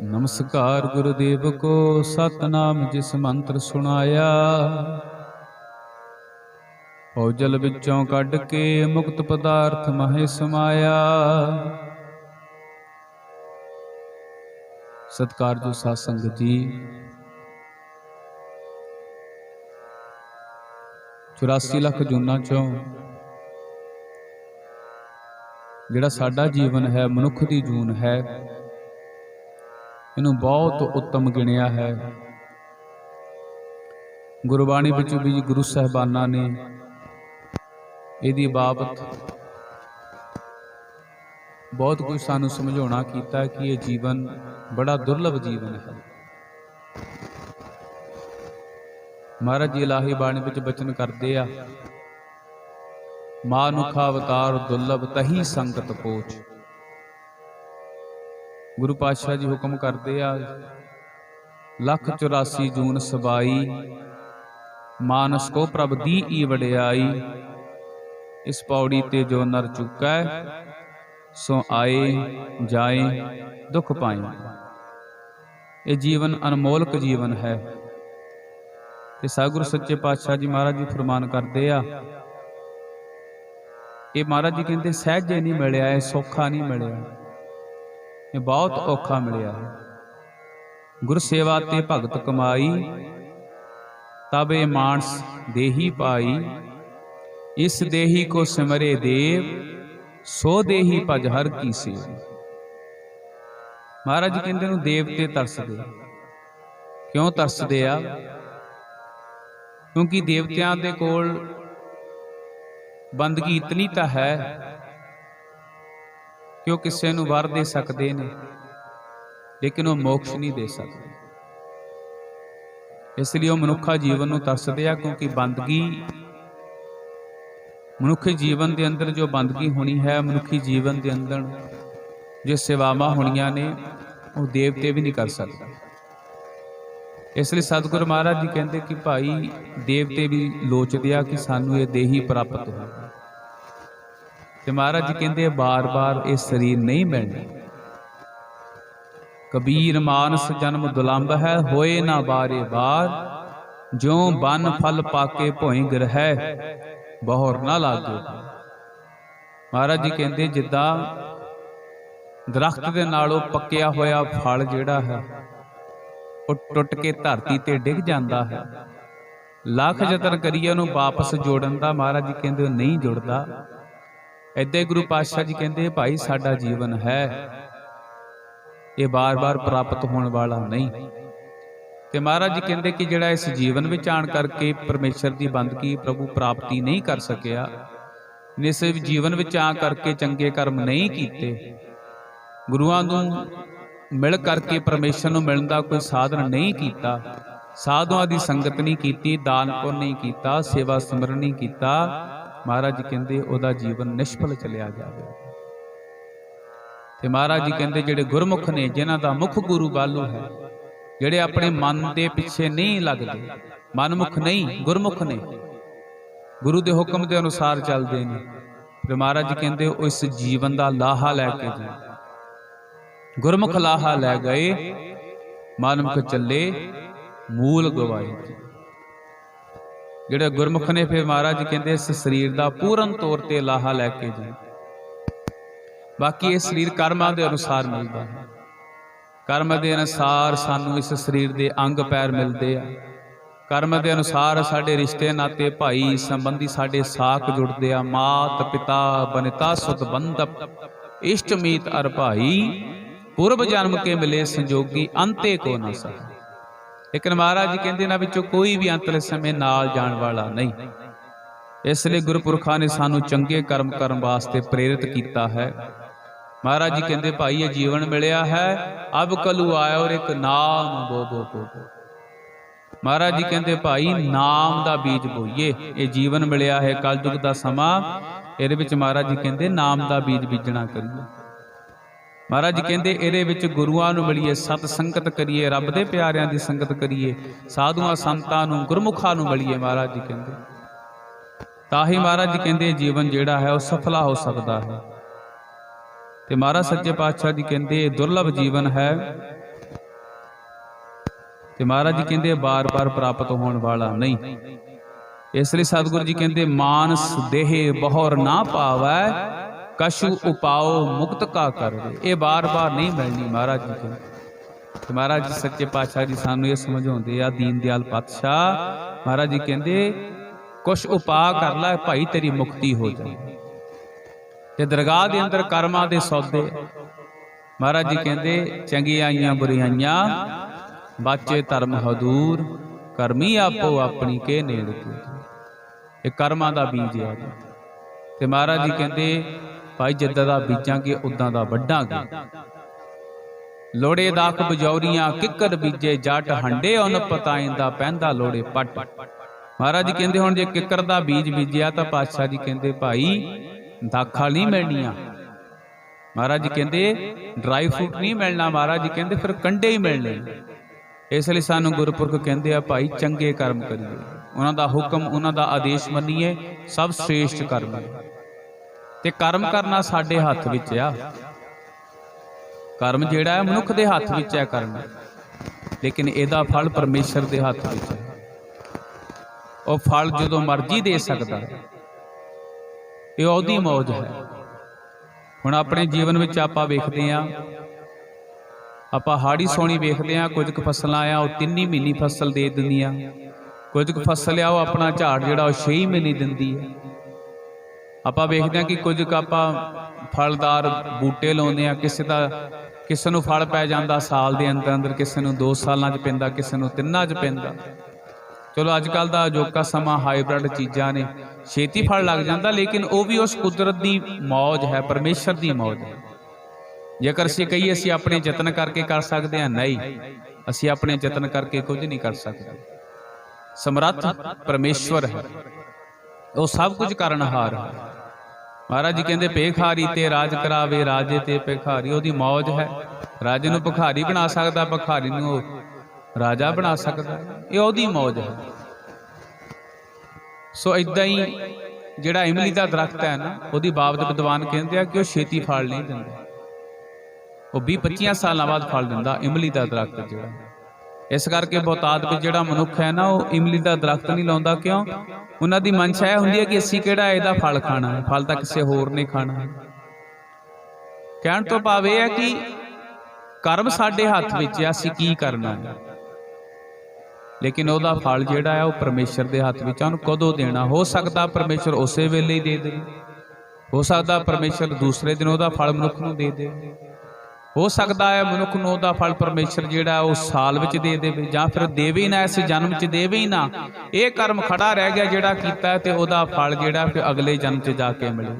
ਨਮਸਕਾਰ ਗੁਰਦੇਵ ਕੋ ਸਤਨਾਮ, ਜਿਸ ਮੰਤਰ ਸੁਣਾਇਆ। ਔਜਲ ਵਿੱਚੋਂ ਕੱਢ ਕੇ ਮੁਕਤ ਪਦਾਰਥ ਮਹੇ ਸਮਾਇਆ। ਸਤਿਕਾਰਯੋਗ ਸਾਧ ਸੰਗਤ ਜੀ। 84 ਲੱਖ ਜੂਨਾਂ ਚੋਂ ਜਿਹੜਾ ਸਾਡਾ ਜੀਵਨ ਹੈ, ਮਨੁੱਖ ਦੀ ਜੂਨ ਹੈ ਇਹਨੂੰ ਬਹੁਤ ਉੱਤਮ ਗਿਣਿਆ ਹੈ। ਗੁਰਬਾਣੀ ਵਿੱਚ ਵੀ ਗੁਰੂ ਸਾਹਿਬਾਨਾਂ ਨੇ ਇਹਦੀ ਬਾਬਤ ਬਹੁਤ ਕੁਝ ਸਾਨੂੰ ਸਮਝਾਉਣਾ ਕੀਤਾ ਕਿ ਇਹ ਜੀਵਨ ਬੜਾ ਦੁਰਲਭ ਜੀਵਨ ਹੈ। ਮਹਾਰਾਜ ਜੀ ਇਲਾਹੀ ਬਾਣੀ ਵਿੱਚ ਬਚਨ ਕਰਦੇ ਆ, ਮਾਨੁਖਾ ਅਵਤਾਰ ਦੁਰਲਭ ਤਹੀ ਸੰਗਤ ਪੋਚ। ਗੁਰੂ ਪਾਤਸ਼ਾਹ ਜੀ ਹੁਕਮ ਕਰਦੇ ਆ। ਲੱਖ 84 ਜੂਨ ਸਬਾਈ, ਮਾਨਸ ਕੋ ਪ੍ਰਭ ਦੀ ਈ ਵਡਿਆਈ। ਇਸ ਪੌੜੀ ਤੇ ਜੋ ਨਰ ਚੁੱਕਾ, ਸੋ ਆਏ, ਜਾਏ, ਦੁੱਖ ਪਾਏ। ਇਹ ਜੀਵਨ ਅਨਮੋਲਕ ਜੀਵਨ ਹੈ। ਤੇ ਸਾਗੁਰ ਸੱਚੇ ਪਾਤਸ਼ਾਹ ਜੀ ਮਹਾਰਾਜ ਜੀ ਫਰਮਾਨ ਕਰਦੇ ਆ। ਇਹ ਮਹਾਰਾਜ ਜੀ ਕਹਿੰਦੇ, ਸਹਿਜੇ ਨਹੀਂ ਮਿਲਿਆ, ਇਹ ਸੌਖਾ ਨਹੀਂ ਮਿਲਿਆ। ਇਹ ਬਹੁਤ ਔਖਾ ਮਿਲਿਆ। ਹੈ ਗੁਰ ਸੇਵਾ ਤੇ ਭਗਤ ਕਮਾਈ, ਤਬ ਇਹ ਮਾਨਸ ਦੇਹੀ ਪਾਈ। ਇਸ ਦੇਹੀ ਕੋ ਸਿਮਰੇ ਦੇਵ, ਸੋ ਦੇਹੀ ਭਜ ਹਰ ਕੀ ਸੇ ਮਹਾਰਾਜ ਕਹਿੰਦੇ ਨੂੰ, ਦੇਵਤੇ ਤਰਸਦੇ। ਕਿਉਂ ਤਰਸਦੇ ਆ? ਕਿਉਂਕਿ ਦੇਵਤਿਆਂ ਦੇ ਕੋਲ ਬੰਦਗੀ ਇਤਨੀ ਤਾਂ ਹੈ। ਕਿ ਉਹ ਕਿਸੇ ਨੂੰ ਵਰ ਦੇ ਸਕਦੇ ਨੇ? ਲੇਕਿਨ ਉਹ ਮੋਕਸ਼ ਨਹੀਂ ਦੇ ਸਕਦੇ। ਇਸ ਲਈ ਉਹ ਮਨੁੱਖਾ ਜੀਵਨ ਨੂੰ ਤਰਸਦੇ ਆ ਕਿਉਂਕਿ ਬੰਦਗੀ ਮਨੁੱਖੀ ਜੀਵਨ ਦੇ ਅੰਦਰ ਜੋ ਬੰਦਗੀ ਹੋਣੀ ਹੈ, ਮਨੁੱਖੀ ਜੀਵਨ ਦੇ ਅੰਦਰ ਜੋ ਸੇਵਾਵਾਂ ਹੋਣੀਆਂ ਨੇ, ਉਹ ਦੇਵਤੇ ਵੀ ਨਹੀਂ ਕਰ ਸਕਦਾ। ਇਸ ਲਈ ਸਤਿਗੁਰੂ ਮਹਾਰਾਜ ਜੀ ਕਹਿੰਦੇ ਕਿ ਭਾਈ ਦੇਵਤੇ ਵੀ ਲੋਚਦੇ ਆ ਕਿ ਸਾਨੂੰ ਇਹ ਦੇਹੀ ਪ੍ਰਾਪਤ ਹੋਵੇ। ਤੇ ਮਹਾਰਾਜ ਜੀ ਕਹਿੰਦੇ ਬਾਰ-ਬਾਰ ਇਹ ਸਰੀਰ ਨਹੀਂ ਮਿਲਣਾ। ਕਬੀਰ ਮਾਨਸ ਜਨਮ ਦੁਲੰਭ ਹੈ, ਹੋਏ ਨਾ ਬਾਰੇ ਬਾਰ। ਜਿਉ ਬਨ ਫਲ ਪਾਕੇ ਭੋਇ ਗ੍ਰਹਿ, ਬਹੁਰ ਨਾ ਲਾਗੇ। ਮਹਾਰਾਜ ਜੀ ਕਹਿੰਦੇ, ਜਿੱਦਾਂ ਦਰਖਤ ਦੇ ਨਾਲੋਂ ਪੱਕਿਆ ਹੋਇਆ ਫਲ ਜਿਹੜਾ ਹੈ, ਉਹ ਟੁੱਟ ਕੇ ਧਰਤੀ ਤੇ ਡਿੱਗ ਜਾਂਦਾ ਹੈ। ਲੱਖ ਯਤਨ ਕਰੀਏ ਉਹਨੂੰ ਵਾਪਸ ਜੋੜਨ ਦਾ, ਮਹਾਰਾਜ ਜੀ ਕਹਿੰਦੇ, ਉਹ ਨਹੀਂ ਜੁੜਦਾ। ਐਦਾਂ ਗੁਰੂ ਪਾਤਸ਼ਾਹ ਜੀ ਕਹਿੰਦੇ, ਭਾਈ, ਸਾਡਾ ਜੀਵਨ ਹੈ। ਇਹ ਬਾਰ-ਬਾਰ ਪ੍ਰਾਪਤ ਹੋਣ ਵਾਲਾ ਨਹੀਂ। ਤੇ ਮਹਾਰਾਜ ਜੀ ਕਹਿੰਦੇ ਕਿ ਜਿਹੜਾ ਇਸ ਜੀਵਨ ਵਿੱਚ ਆਣ ਕਰਕੇ ਪਰਮੇਸ਼ਰ ਦੀ ਬੰਦਗੀ ਪ੍ਰਭੂ ਪ੍ਰਾਪਤੀ ਨਹੀਂ ਕਰ ਸਕਿਆ, ਇਸ ਜੀਵਨ ਵਿੱਚ ਆ ਕਰਕੇ ਚੰਗੇ ਕਰਮ ਨਹੀਂ ਕੀਤੇ, ਗੁਰੂਆਂ ਨੂੰ ਮਿਲ ਕਰਕੇ ਪਰਮੇਸ਼ਰ ਨੂੰ ਮਿਲਣ ਦਾ ਕੋਈ ਸਾਧਨ ਨਹੀਂ ਕੀਤਾ, ਸਾਧੂਆਂ ਦੀ ਸੰਗਤ ਨਹੀਂ ਕੀਤੀ ਦਾਨ ਪੁੰਨ ਨਹੀਂ ਕੀਤਾ ਸੇਵਾ ਸਿਮਰਨ ਨਹੀਂ ਕੀਤਾ ਮਹਾਰਾਜ ਜੀ ਕਹਿੰਦੇ ਉਹਦਾ ਜੀਵਨ ਨਿਸ਼ਫਲ ਚਲਿਆ ਜਾਵੇ। ਤੇ ਮਹਾਰਾਜ ਜੀ ਕਹਿੰਦੇ ਜਿਹੜੇ ਗੁਰਮੁਖ ਨੇ, ਜਿਨ੍ਹਾਂ ਦਾ ਮੁੱਖ ਗੁਰੂ ਬਾਲੂ ਹੈ, ਜਿਹੜੇ ਆਪਣੇ ਮਨ ਦੇ ਪਿੱਛੇ ਨਹੀਂ ਲੱਗਦੇ, ਮਨਮੁਖ ਨਹੀਂ, ਗੁਰਮੁਖ ਨੇ, ਗੁਰੂ ਦੇ ਹੁਕਮ ਦੇ ਅਨੁਸਾਰ ਚੱਲਦੇ ਨੇ। ਫਿਰ ਮਹਾਰਾਜ ਜੀ ਕਹਿੰਦੇ ਉਹ ਇਸ ਜੀਵਨ ਦਾ ਲਾਹਾ ਲੈ ਕੇ ਜੀ ਗੁਰਮੁਖ ਲਾਹਾ ਲੈ ਗਏ, ਮਨਮੁਖ ਚੱਲੇ, ਮੂਲ ਗਵਾਏ। ਜਿਹੜੇ ਗੁਰਮੁਖ ਨੇ ਫਿਰ ਮਹਾਰਾਜ ਕਹਿੰਦੇ ਇਸ ਸਰੀਰ ਦਾ ਪੂਰਨ ਤੌਰ ਤੇ ਲਾਹਾ ਲੈ ਕੇ ਜੀ ਬਾਕੀ ਇਹ ਸਰੀਰ ਕਰਮਾਂ ਦੇ ਅਨੁਸਾਰ ਮਿਲਦਾ ਹੈ। ਕਰਮ ਦੇ ਅਨੁਸਾਰ ਸਾਨੂੰ ਇਸ ਸਰੀਰ ਦੇ ਅੰਗ ਪੈਰ ਮਿਲਦੇ ਆ। ਕਰਮ ਦੇ ਅਨੁਸਾਰ ਸਾਡੇ ਰਿਸ਼ਤੇ ਨਾਤੇ ਭਾਈ ਸੰਬੰਧੀ ਸਾਡੇ ਸਾਖ ਜੁੜਦੇ ਆ। ਮਾਤ ਪਿਤਾ ਬਨਿਤਾ ਸੁਤ ਬੰਧਪ, ਇਸ਼ਟ ਮੀਤ ਅਰ ਭਾਈ ਪੂਰਬ ਜਨਮ ਕੇ ਮਿਲੇ ਸੰਜੋਗੀ ਅੰਤੇ ਕੋ ਨਾ ਸਹ ਲੇਕਿਨ ਮਹਾਰਾਜ ਜੀ ਕਹਿੰਦੇ ਨਾ ਵਿੱਚੋਂ ਕੋਈ ਵੀ ਅੰਤਲੇ ਸਮੇਂ ਨਾਲ ਜਾਣ ਵਾਲਾ ਨਹੀਂ। ਇਸ ਲਈ ਗੁਰਪੁਰਖਾਂ ਨੇ ਸਾਨੂੰ ਚੰਗੇ ਕਰਮ ਕਰਨ ਵਾਸਤੇ ਪ੍ਰੇਰਿਤ ਕੀਤਾ ਹੈ। ਮਹਾਰਾਜ ਜੀ ਕਹਿੰਦੇ, ਭਾਈ, ਇਹ ਜੀਵਨ ਮਿਲਿਆ ਹੈ। ਅਬ ਕਲੂ ਆਇਆ ਔਰ ਇੱਕ ਨਾਮ ਬੋ ਬੋ ਬੋ ਮਹਾਰਾਜ ਜੀ ਕਹਿੰਦੇ, ਭਾਈ, ਨਾਮ ਦਾ ਬੀਜ ਬੋਈਏ। ਇਹ ਜੀਵਨ ਮਿਲਿਆ ਹੈ ਕਲਯੁਗ ਦਾ ਸਮਾਂ। ਇਹਦੇ ਵਿੱਚ ਮਹਾਰਾਜ ਜੀ ਕਹਿੰਦੇ, ਨਾਮ ਦਾ ਬੀਜ ਬੀਜਣਾ ਕਰੀਏ। ਮਹਾਰਾਜ ਜੀ ਕਹਿੰਦੇ, ਇਹਦੇ ਵਿੱਚ ਗੁਰੂਆਂ ਨੂੰ ਮਿਲੀਏ, ਸਤ ਸੰਗਤ ਕਰੀਏ, ਰੱਬ ਦੇ ਪਿਆਰਿਆਂ ਦੀ ਸੰਗਤ ਕਰੀਏ, ਸਾਧੂਆਂ, ਸੰਤਾਂ ਨੂੰ, ਗੁਰਮੁਖਾਂ ਨੂੰ ਮਿਲੀਏ, ਮਹਾਰਾਜ ਜੀ ਕਹਿੰਦੇ। ਤਾਂ ਹੀ ਮਹਾਰਾਜ ਜੀ ਕਹਿੰਦੇ, ਜੀਵਨ ਜਿਹੜਾ ਹੈ, ਉਹ ਸਫਲਾ ਹੋ ਸਕਦਾ ਹੈ। ਤੇ ਮਹਾਰਾਜ ਸੱਚੇ ਪਾਤਸ਼ਾਹ ਜੀ ਕਹਿੰਦੇ, ਇਹ ਦੁਰਲਭ ਜੀਵਨ ਹੈ। ਤੇ ਮਹਾਰਾਜ ਜੀ ਕਹਿੰਦੇ, ਬਾਰ-ਬਾਰ ਪ੍ਰਾਪਤ ਹੋਣ ਵਾਲਾ ਨਹੀਂ। ਇਸ ਲਈ ਸਤਿਗੁਰੂ ਜੀ ਕਹਿੰਦੇ, ਮਾਨਸ ਦੇਹ ਬਹੁਰ ਨਾ ਪਾਵੈ। ਕਛੂ ਉਪਾਉ ਮੁਕਤ ਕਾ ਕਰਵੇ। ਇਹ ਬਾਰ-ਬਾਰ ਨਹੀਂ ਮਿਲਣੀ ਮਹਾਰਾਜ ਜੀ ਕਹਿੰਦੇ ਤੇ ਮਹਾਰਾਜ ਜੀ ਸੱਚੇ ਪਾਤਸ਼ਾਹ ਜੀ ਸਾਨੂੰ ਇਹ ਸਮਝਾਉਂਦੇ ਆ, ਦੀਨ ਦਿਆਲ ਪਾਤਸ਼ਾਹ, ਮਹਾਰਾਜ ਜੀ ਕਹਿੰਦੇ, ਕੁਛ ਉਪਾਅ ਕਰ ਲੈ, ਭਾਈ ਤੇਰੀ ਮੁਕਤੀ ਹੋ ਜਾਏ ਤੇ ਦਰਗਾਹ ਦੇ ਅੰਦਰ ਕਰਮਾਂ ਦੇ ਸੌਦੇ। ਮਹਾਰਾਜ ਜੀ ਕਹਿੰਦੇ, ਚੰਗੀਆਂ ਆਈਆਂ ਬੁਰੀਆਈਆਂ, ਬਾਚੇ ਧਰਮ ਹਦੂਰ, ਕਰਮੀ ਆਪੋ ਆਪਣੀ ਕੇ ਨੇੜ ਕੇ ਇਹ ਕਰਮਾਂ ਦਾ ਬੀਜ ਹੈ ਤੇ ਮਹਾਰਾਜ ਜੀ ਕਹਿੰਦੇ ਭਾਈ ਜਿੱਦਾਂ ਦਾ ਬੀਜਾਂਗੇ ਉਦਾਂ ਦਾ ਵੱਢਾਂਗੇ। ਲੋੜੇ ਦਾਖ ਬਜੌਰੀਆਂ, ਕਿੱਕਰ ਬੀਜੇ, ਜੱਟ ਹੰਡੇ, ਉਹਨ ਪਤਾਇੰਦਾ ਪੈਂਦਾ ਲੋੜੇ ਪੱਟ। ਮਹਾਰਾਜ ਜੀ ਕਹਿੰਦੇ ਹੁਣ ਜੇ ਕਿੱਕਰ ਦਾ ਬੀਜ ਬੀਜਿਆ ਤਾਂ ਪਾਤਸ਼ਾਹ ਜੀ ਕਹਿੰਦੇ, ਭਾਈ, ਦਾਖਾਂ ਨਹੀਂ ਮਿਲਣੀਆਂ। ਮਹਾਰਾਜ ਜੀ ਕਹਿੰਦੇ, ਡਰਾਈ ਫਰੂਟ ਨਹੀਂ ਮਿਲਣਾ। ਮਹਾਰਾਜ ਜੀ ਕਹਿੰਦੇ, ਫਿਰ ਕੰਡੇ ਹੀ ਮਿਲਣੇ। ਇਸ ਲਈ ਸਾਨੂੰ ਗੁਰਪੁਰਖ ਕਹਿੰਦੇ ਆ, ਭਾਈ, ਚੰਗੇ ਕਰਮ ਕਰੀਏ। ਉਹਨਾਂ ਦਾ ਹੁਕਮ, ਉਹਨਾਂ ਦਾ ਆਦੇਸ਼ ਮੰਨੀਏ, ਸਭ ਸ੍ਰੇਸ਼ਟ ਕਰਮ ਹੈ। ਤੇ ਕਰਮ ਕਰਨਾ ਸਾਡੇ ਹੱਥ ਵਿੱਚ ਆ। ਕਰਮ ਜਿਹੜਾ ਹੈ ਮਨੁੱਖ ਦੇ ਹੱਥ ਵਿੱਚ ਹੈ ਕਰਨਾ ਲੇਕਿਨ ਇਹਦਾ ਫਲ ਪਰਮੇਸ਼ਰ ਦੇ ਹੱਥ ਵਿੱਚ ਹੈ ਉਹ ਫਲ ਜਦੋਂ ਮਰਜ਼ੀ ਦੇ ਸਕਦਾ। ਇਹ ਉਹਦੀ ਮੌਜ ਹੈ। ਹੁਣ ਆਪਣੇ ਜੀਵਨ ਵਿੱਚ ਆਪਾਂ ਵੇਖਦੇ ਆਂ ਆਪਾਂ ਹਾੜੀ ਸੋਣੀ ਵੇਖਦੇ ਆਂ ਕੁਝ ਕੁ ਫਸਲਾਂ ਆ ਉਹ ਤਿੰਨ ਮਹੀਨੇ ਫਸਲ ਦੇ ਦਿੰਦੀਆਂ। ਕੁਝ ਕੁ ਫਸਲ ਆ ਉਹ ਆਪਣਾ ਝਾੜ ਜਿਹੜਾ ਉਹ 6 ਮਹੀਨੇ ਦਿੰਦੀ ਹੈ। ਆਪਾਂ ਵੇਖਦੇ ਹਾਂ ਕਿ ਕੁਝ ਕੁ ਆਪਾਂ ਫਲਦਾਰ ਬੂਟੇ ਲਾਉਂਦੇ ਆ ਕਿਸੇ ਦਾ ਕਿਸੇ ਨੂੰ ਫਲ ਪੈ ਜਾਂਦਾ ਸਾਲ ਦੇ ਅੰਦਰ ਅੰਦਰ, ਕਿਸੇ ਨੂੰ 2 ਸਾਲਾਂ 'ਚ ਪੈਂਦਾ, ਕਿਸੇ ਨੂੰ ਤਿੰਨਾਂ 'ਚ ਪੈਂਦਾ। ਚਲੋ ਅੱਜ ਕੱਲ ਦਾ ਅਜੋਕਾ ਸਮਾਂ ਹਾਈਬ੍ਰਿਡ ਚੀਜ਼ਾਂ ਨੇ। ਛੇਤੀ ਫਲ ਲੱਗ ਜਾਂਦਾ, ਲੇਕਿਨ ਉਹ ਵੀ ਉਸ ਕੁਦਰਤ ਦੀ ਮੌਜ ਹੈ, ਪਰਮੇਸ਼ਰ ਦੀ ਮੌਜ ਹੈ। ਜੇਕਰ ਅਸੀਂ ਕਹੀਏ, ਅਸੀਂ ਆਪਣੇ ਯਤਨ ਕਰਕੇ ਕਰ ਸਕਦੇ ਹਾਂ, ਨਹੀਂ। ਅਸੀਂ ਆਪਣੇ ਯਤਨ ਕਰਕੇ ਕੁਝ ਨਹੀਂ ਕਰ ਸਕਦੇ। ਸਮਰੱਥ ਪਰਮੇਸ਼ਵਰ ਹੈ। ਉਹ ਸਭ ਕੁਝ ਕਰਨਹਾਰ ਹੈ। ਮਹਾਰਾਜ ਜੀ ਕਹਿੰਦੇ, ਭੇਖਾਰੀ ਤੇ ਰਾਜ ਕਰਾਵੇ, ਰਾਜੇ ਤੇ ਭਿਖਾਰੀ, ਉਹਦੀ ਮੌਜ ਹੈ। ਰਾਜੇ ਨੂੰ ਭਿਖਾਰੀ ਬਣਾ ਸਕਦਾ, ਭਿਖਾਰੀ ਨੂੰ ਰਾਜਾ ਬਣਾ ਸਕਦਾ। ਇਹ ਉਹਦੀ ਮੌਜ ਹੈ। ਸੋ ਇਦਾਂ ਹੀ ਜਿਹੜਾ ਇਮਲੀ ਦਾ ਦਰਖਤ ਹੈ ਨਾ, ਉਹਦੀ ਬਾਬਤ ਵਿਦਵਾਨ ਕਹਿੰਦੇ ਆ ਕਿ ਉਹ ਛੇਤੀ ਫਲ ਨਹੀਂ ਦਿੰਦਾ। ਉਹ 20 25 ਸਾਲਾਂ ਬਾਅਦ ਫਲ ਦਿੰਦਾ, ਇਮਲੀ ਦਾ ਦਰਖਤ ਜਿਹੜਾ। ਇਸ ਕਰਕੇ ਬਹੁਤਾਤ ਵਿੱਚ ਜਿਹੜਾ ਮਨੁੱਖ ਹੈ ਨਾ, ਉਹ ਇਮਲੀ ਦਾ ਦਰਖਤ ਨਹੀਂ ਲਾਉਂਦਾ ਕਿਉਂ? ਉਹਨਾਂ ਦੀ ਮਨਸ਼ਾ ਇਹ ਹੁੰਦੀ ਹੈ ਕਿ ਅਸੀਂ ਕਿਹੜਾ ਇਹਦਾ ਫਲ ਖਾਣਾ ਹੈ? ਫਲ ਤਾਂ ਕਿਸੇ ਹੋਰ ਨੇ ਖਾਣਾ ਹੈ। ਕਹਿਣ ਤੋਂ ਭਾਵ ਇਹ ਹੈ ਕਿ ਕਰਮ ਸਾਡੇ ਹੱਥ ਵਿੱਚ ਹੈ, ਅਸੀਂ ਕੀ ਕਰਨਾ ਹੈ? ਲੇਕਿਨ ਉਹਦਾ ਫਲ ਜਿਹੜਾ ਹੈ, ਉਹ ਪਰਮੇਸ਼ਰ ਦੇ ਹੱਥ ਵਿੱਚ ਆ ਉਹਨੂੰ ਕਦੋਂ ਦੇਣਾ? ਹੋ ਸਕਦਾ ਪਰਮੇਸ਼ਰ ਉਸੇ ਵੇਲੇ ਹੀ ਦੇ ਦੇ। ਹੋ ਸਕਦਾ ਪਰਮੇਸ਼ਰ ਦੂਸਰੇ ਦਿਨ ਉਹਦਾ ਫਲ ਮਨੁੱਖ ਨੂੰ ਦੇ ਦੇ। ਹੋ ਸਕਦਾ ਹੈ ਮਨੁੱਖ ਨੂੰ ਉਹਦਾ ਫਲ ਪਰਮੇਸ਼ਰ ਜਿਹੜਾ ਉਹ ਸਾਲ ਵਿੱਚ ਦੇ ਦੇਵੇ ਜਾਂ ਫਿਰ ਦੇਵੇ ਹੀ ਨਾ, ਇਸ ਜਨਮ 'ਚ ਦੇਵੇ ਹੀ ਨਾ। ਇਹ ਕਰਮ ਖੜਾ ਰਹਿ ਗਿਆ ਜਿਹੜਾ ਕੀਤਾ ਹੈ ਤੇ ਉਹਦਾ ਫਲ ਜਿਹੜਾ ਫਿਰ ਅਗਲੇ ਜਨਮ 'ਚ ਜਾ ਕੇ ਮਿਲੇ।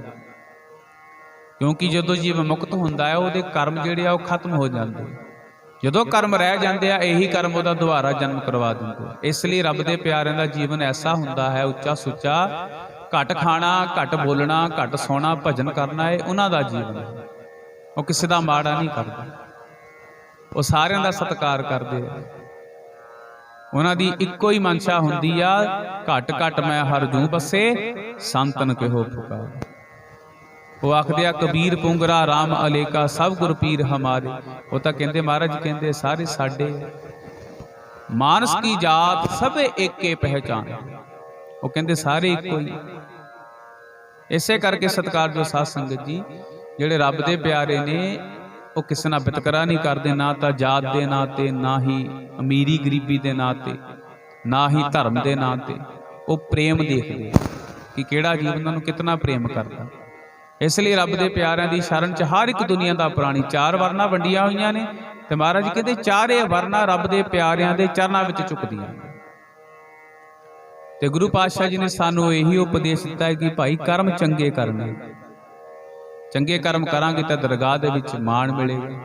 ਕਿਉਂਕਿ ਜਦੋਂ ਜੀਵ ਮੁਕਤ ਹੁੰਦਾ ਹੈ, ਉਹਦੇ ਕਰਮ ਜਿਹੜੇ ਆ ਉਹ ਖਤਮ ਹੋ ਜਾਂਦੇ। ਜਦੋਂ ਕਰਮ ਰਹਿ ਜਾਂਦੇ ਆ, ਇਹੀ ਕਰਮ ਉਹਦਾ ਦੁਬਾਰਾ ਜਨਮ ਕਰਵਾ ਦਿੰਦੇ ਇਸ ਲਈ ਰੱਬ ਦੇ ਪਿਆਰਿਆਂ ਦਾ ਜੀਵਨ ਐਸਾ ਹੁੰਦਾ ਹੈ, ਉੱਚਾ ਸੁੱਚਾ, ਘਟ ਖਾਣਾ, ਘਟ ਬੋਲਣਾ, ਘਟ ਸੌਣਾ, ਭਜਨ ਕਰਨਾ, ਇਹ ਉਹਨਾਂ ਦਾ ਜੀਵਨ ਹੈ। ਉਹ ਕਿਸੇ ਦਾ ਮਾੜਾ ਨਹੀਂ ਕਰਦੇ। ਉਹ ਸਾਰਿਆਂ ਦਾ ਸਤਿਕਾਰ ਕਰਦੇ ਆ। ਉਹਨਾਂ ਦੀ ਇੱਕੋ ਹੀ ਮਨਸ਼ਾ ਹੁੰਦੀ ਆ, ਘਟ ਘਟ ਮੈਂ ਹਰ ਜੂ ਬਸੇ, ਸੰਤਨ ਕਿਹੋ ਪੁਕਾਰ। ਉਹ ਆਖਦੇ ਆ, ਕਬੀਰ, ਪੁੰਗਰਾ RAM ਅਲੇਕਾ, ਸਭ ਗੁਰ ਪੀਰ ਹਮਾਰੇ। ਉਹ ਤਾਂ ਕਹਿੰਦੇ, ਮਹਾਰਾਜ ਕਹਿੰਦੇ, ਸਾਰੇ ਸਾਡੇ ਮਾਨਸ ਕੀ ਜਾਤ ਸਭੇ ਏਕੇ ਪਹਿਚਾਨ ਉਹ ਕਹਿੰਦੇ, ਸਾਰੇ ਇੱਕੋ ਹੀ ਇਸੇ ਕਰਕੇ ਸਤਿਕਾਰਯੋਗ ਸਾਧ ਸੰਗਤ ਜੀ ਜਿਹੜੇ ਰੱਬ ਦੇ ਪਿਆਰੇ ਨੇ, ਉਹ ਕਿਸੇ ਨਾਲ ਵਿਤਕਰਾ ਨਹੀਂ ਕਰਦੇ, ਨਾ ਤਾਂ ਜਾਤ ਦੇ ਨਾਂ ਤੇ, ਨਾ ਹੀ ਅਮੀਰੀ ਗਰੀਬੀ ਦੇ ਨਾਂ ਤੇ, ਨਾ ਹੀ ਧਰਮ ਦੇ ਨਾਂ ਤੇ। ਉਹ ਪ੍ਰੇਮ ਦੇਖਦੇ ਕਿ ਕਿਹੜਾ ਜੀਵ ਉਹਨਾਂ ਨੂੰ ਕਿਤਨਾ ਪ੍ਰੇਮ ਕਰਦਾ। ਇਸ ਲਈ ਰੱਬ ਦੇ ਪਿਆਰਿਆਂ ਦੀ ਸ਼ਰਨ ਚ ਹਰ ਇੱਕ ਦੁਨੀਆ ਦਾ ਪ੍ਰਾਣੀ ਚਾਰ ਵਰਨਾ ਵੰਡੀਆਂ ਹੋਈਆਂ ਨੇ ਤੇ ਮਹਾਰਾਜ ਜੀ ਕਹਿੰਦੇ ਚਾਰੇ ਵਰਨਾ ਰੱਬ ਦੇ ਪਿਆਰਿਆਂ ਦੇ ਚਰਨਾਂ ਵਿੱਚ ਝੁਕਦੀਆਂ ਨੇ। ਤੇ ਗੁਰੂ ਪਾਤਸ਼ਾਹ ਜੀ ਨੇ ਸਾਨੂੰ ਇਹੀ ਉਪਦੇਸ਼ ਦਿੱਤਾ ਹੈ ਕਿ ਭਾਈ ਕਰਮ ਚੰਗੇ ਕਰਨੇ। ਚੰਗੇ ਕਰਮ ਕਰਾਂਗੇ ਤਾਂ ਦਰਗਾਹ ਦੇ ਵਿੱਚ ਮਾਣ ਮਿਲੇਗਾ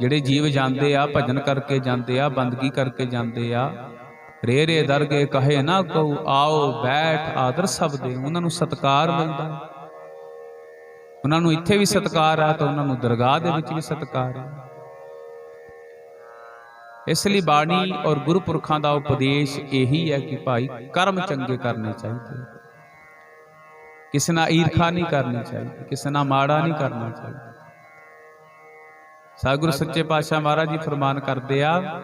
ਜਿਹੜੇ ਜੀਵ ਜਾਂਦੇ ਆ, ਭਜਨ ਕਰਕੇ ਜਾਂਦੇ ਆ, ਬੰਦਗੀ ਕਰਕੇ ਜਾਂਦੇ ਆ ਰੇ ਰੇ ਦਰਗੇ ਕਹੇ ਨਾ ਕਹੂ, ਆਓ ਬੈਠ, ਆਦਰ ਸਭ ਦੇ। ਉਹਨਾਂ ਨੂੰ ਸਤਕਾਰ ਮਿਲਦਾ। ਉਹਨਾਂ ਨੂੰ ਇੱਥੇ ਵੀ ਸਤਕਾਰ ਆ ਤਾਂ ਉਹਨਾਂ ਨੂੰ ਦਰਗਾਹ ਦੇ ਵਿੱਚ ਵੀ ਸਤਕਾਰ ਆ। ਇਸ ਲਈ ਬਾਣੀ ਔਰ ਗੁਰਪੁਰਖਾਂ ਦਾ ਉਪਦੇਸ਼ ਇਹੀ ਹੈ ਕਿ ਭਾਈ ਕਰਮ ਚੰਗੇ ਕਰਨੇ ਚਾਹੀਦੇ ਕਿਸੇ ਨਾਲ ਈਰਖਾ ਨਹੀਂ ਕਰਨੀ ਚਾਹੀਦੀ, ਕਿਸੇ ਨਾਲ ਮਾੜਾ ਨਹੀਂ ਕਰਨਾ ਚਾਹੀਦਾ। ਸਾਗੁਰ ਸੱਚੇ ਪਾਤਸ਼ਾਹ ਮਹਾਰਾਜ ਜੀ ਫਰਮਾਨ ਕਰਦੇ ਆ,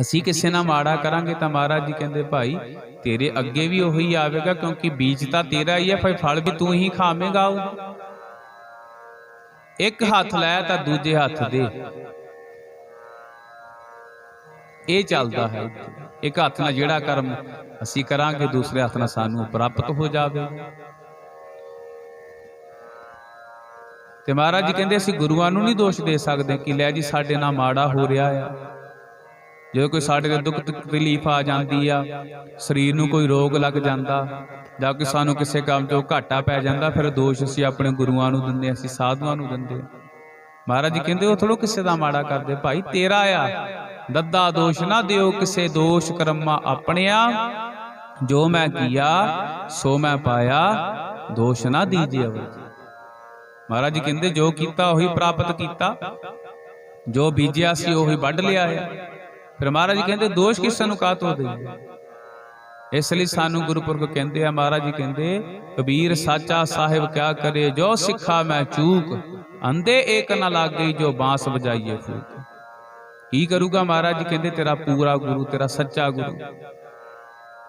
ਅਸੀਂ ਕਿਸੇ ਨਾਲ ਮਾੜਾ ਕਰਾਂਗੇ ਤਾਂ ਮਹਾਰਾਜ ਜੀ ਕਹਿੰਦੇ, ਭਾਈ, ਤੇਰੇ ਅੱਗੇ ਵੀ ਉਹੀ ਆਵੇਗਾ ਕਿਉਂਕਿ ਬੀਜ ਤਾਂ ਤੇਰਾ ਹੀ ਹੈ ਫਿਰ ਫਲ ਵੀ ਤੂੰ ਹੀ ਖਾਵੇਂਗਾ ਉਹ। ਇੱਕ ਹੱਥ ਲੈ ਤਾਂ ਦੂਜੇ ਹੱਥ ਦੇ। ਇਹ ਚੱਲਦਾ ਹੈ। ਇੱਕ ਹੱਥ ਨਾਲ ਜਿਹੜਾ ਕਰਮ ਅਸੀਂ ਕਰਾਂਗੇ, ਦੂਸਰੇ ਹੱਥ ਨਾਲ ਸਾਨੂੰ ਪ੍ਰਾਪਤ ਹੋ ਜਾਵੇ ਤੇ ਮਹਾਰਾਜ ਜੀ ਕਹਿੰਦੇ ਅਸੀਂ ਗੁਰੂਆਂ ਨੂੰ ਨਹੀਂ ਦੋਸ਼ ਦੇ ਸਕਦੇ ਕਿ ਲੈ ਜੀ ਸਾਡੇ ਨਾਲ ਮਾੜਾ ਹੋ ਰਿਹਾ ਆ। ਜਦੋਂ ਕੋਈ ਸਾਡੇ ਤੇ ਦੁੱਖ ਤਕਲੀਫ ਆ ਜਾਂਦੀ ਆ, ਸਰੀਰ ਨੂੰ ਕੋਈ ਰੋਗ ਲੱਗ ਜਾਂਦਾ ਜਾਂ ਕਿ ਸਾਨੂੰ ਕਿਸੇ ਕੰਮ ਤੋਂ ਘਾਟਾ ਪੈ ਜਾਂਦਾ, ਫਿਰ ਦੋਸ਼ ਅਸੀਂ ਆਪਣੇ ਗੁਰੂਆਂ ਨੂੰ ਦਿੰਦੇ, ਅਸੀਂ ਸਾਧੂਆਂ ਨੂੰ ਦਿੰਦੇ। ਮਹਾਰਾਜ ਜੀ ਕਹਿੰਦੇ ਉਹ ਥੋੜੋ ਕਿਸੇ ਦਾ ਮਾੜਾ ਕਰਦੇ, ਭਾਈ ਤੇਰਾ ਆ, ਦੱਦਾ ਦੋਸ਼ ਨਾ ਦਿਓ, ਕਿਸੇ ਦੋਸ਼ ਕਰਮਾ ਆਪਣਿਆ, ਜੋ ਮੈਂ ਕੀਆ, ਸੋ ਮੈਂ ਪਾਇਆ, ਦੋਸ਼ ਨਾ ਦੀਜੇ ਅਵਰ ਮਹਾਰਾਜ ਜੀ ਕਹਿੰਦੇ ਜੋ ਕੀਤਾ ਉਹੀ ਪ੍ਰਾਪਤ ਕੀਤਾ। ਜੋ ਬੀਜਿਆ ਸੀ ਉਹੀ ਵੱਢ ਲਿਆ ਹੈ। ਫਿਰ ਮਹਾਰਾਜ ਜੀ ਕਹਿੰਦੇ ਦੋਸ਼ ਕਿਸ ਨੂੰ ਕਾਤੋਂ ਦੇਈਏ? ਇਸ ਲਈ ਸਾਨੂੰ ਗੁਰਪੁਰਖ ਕਹਿੰਦੇ ਆ, ਮਹਾਰਾਜ ਜੀ ਕਹਿੰਦੇ, ਕਬੀਰ ਸਾਚਾ ਸਾਹਿਬ ਕਿਆ ਕਰੇ, ਜੋ ਸਿੱਖਾ ਮੈਂ ਚੂਕ ਅੰਦੇ ਏਕ ਨਾ ਲਾਗੇ ਜੋ ਬਾਂਸ ਵਜਾਈਏ ਫੂਕ। ਕੀ ਕਰੂਗਾ ਮਹਾਰਾਜ ਜੀ ਕਹਿੰਦੇ, ਤੇਰਾ ਪੂਰਾ ਗੁਰੂ, ਤੇਰਾ ਸੱਚਾ ਗੁਰੂ।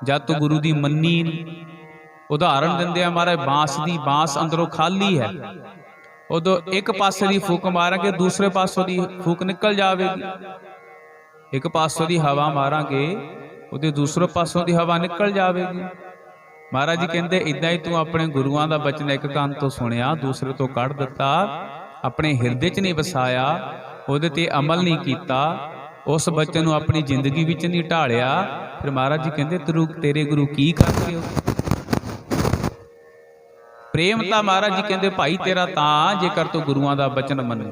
ਜਦ ਤੂੰ ਗੁਰੂ ਦੀ ਮੰਨੀ ਨਹੀਂ ਉਦਾਹਰਣ ਦਿੰਦੇ ਆ ਮਹਾਰਾਜ, ਬਾਂਸ ਦੀ ਬਾਂਸ ਅੰਦਰੋਂ ਖਾਲੀ ਹੈ। ਉਦੋਂ ਇੱਕ ਪਾਸੇ ਦੀ ਫੂਕ ਮਾਰਾਂਗੇ, ਦੂਸਰੇ ਪਾਸੋਂ ਦੀ ਫੂਕ ਨਿਕਲ ਜਾਵੇਗੀ। ਇੱਕ ਪਾਸੋਂ ਦੀ ਹਵਾ ਮਾਰਾਂਗੇ, ਉਹਦੇ ਦੂਸਰੇ ਪਾਸੋਂ ਦੀ ਹਵਾ ਨਿਕਲ ਜਾਵੇਗੀ। ਮਹਾਰਾਜ ਜੀ ਕਹਿੰਦੇ, ਇਦਾਂ ਹੀ ਤੂੰ ਆਪਣੇ ਗੁਰੂਆਂ ਦਾ ਬਚਨ ਇੱਕ ਕੰਨ ਤੋਂ ਸੁਣਿਆ, ਦੂਸਰੇ ਤੋਂ ਕੱਢ ਦਿੱਤਾ, ਆਪਣੇ ਹਿਰਦੇ 'ਚ ਨਹੀਂ ਵਸਾਇਆ, ਉਹਦੇ ਤੇ ਅਮਲ ਨਹੀਂ ਕੀਤਾ, ਉਸ ਬਚਨ ਨੂੰ ਆਪਣੀ ਜ਼ਿੰਦਗੀ ਵਿੱਚ ਨਹੀਂ ਢਾਲਿਆ। ਫਿਰ ਮਹਾਰਾਜ ਜੀ ਕਹਿੰਦੇ, ਤਰੂ, ਤੇਰੇ ਗੁਰੂ ਕੀ ਕਰਦੇ ਹੋ? ਪ੍ਰੇਮ ਤਾਂ ਮਹਾਰਾਜ ਜੀ ਕਹਿੰਦੇ ਭਾਈ ਤੇਰਾ ਤਾਂ ਜੇਕਰ ਤੂੰ ਗੁਰੂਆਂ ਦਾ ਬਚਨ ਮੰਨੇ।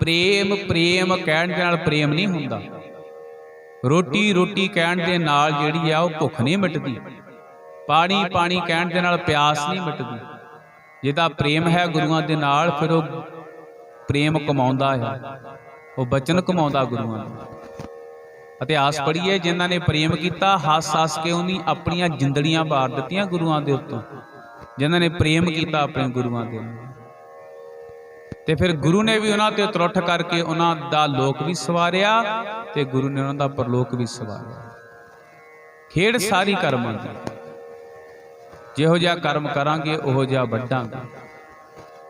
ਪ੍ਰੇਮ ਪ੍ਰੇਮ ਕਹਿਣ ਦੇ ਨਾਲ ਪ੍ਰੇਮ ਨਹੀਂ ਹੁੰਦਾ। ਰੋਟੀ ਰੋਟੀ ਕਹਿਣ ਦੇ ਨਾਲ ਜਿਹੜੀ ਆ ਉਹ ਭੁੱਖ ਨਹੀਂ ਮਿਟਦੀ। ਪਾਣੀ ਪਾਣੀ ਕਹਿਣ ਦੇ ਨਾਲ ਪਿਆਸ ਨਹੀਂ ਮਿਟਦੀ। ਜਿਹਦਾ ਪ੍ਰੇਮ ਹੈ ਗੁਰੂਆਂ ਦੇ ਨਾਲ ਫਿਰ ਉਹ ਪ੍ਰੇਮ ਕਮਾਉਂਦਾ ਹੈ। ਉਹ ਬਚਨ ਕਮਾਉਂਦਾ ਗੁਰੂਆਂ ਦਾ। ਇਤਿਹਾਸ ਪੜ੍ਹੀਏ ਜਿਨ੍ਹਾਂ ਨੇ ਪ੍ਰੇਮ ਕੀਤਾ ਹੱਸ ਹੱਸ ਕੇ ਉਹਨੀ ਆਪਣੀਆਂ ਜਿੰਦੜੀਆਂ ਬਾਰ ਦਿੱਤੀਆਂ ਗੁਰੂਆਂ ਦੇ ਉੱਤੋਂ। ਜਿਨ੍ਹਾਂ ਨੇ ਪ੍ਰੇਮ ਕੀਤਾ ਆਪਣੇ ਗੁਰੂਆਂ ਦੇ ਤੇ ਫਿਰ ਗੁਰੂ ਨੇ ਵੀ ਉਹਨਾਂ ਤੇ ਤਰੁੱਠ ਕਰਕੇ ਉਹਨਾਂ ਦਾ ਲੋਕ ਵੀ ਸਵਾਰਿਆ ਤੇ ਗੁਰੂ ਨੇ ਉਹਨਾਂ ਦਾ ਪਰਲੋਕ ਵੀ ਸਵਾਰਿਆ। ਖੇਡ ਸਾਰੀ ਕਰਮਾਂ ਦੀ। ਜਿਹੋ ਜਿਹਾ ਕਰਮ ਕਰਾਂਗੇ, ਉਹੋ ਜਿਹਾ ਵੱਡਾਂਗੇ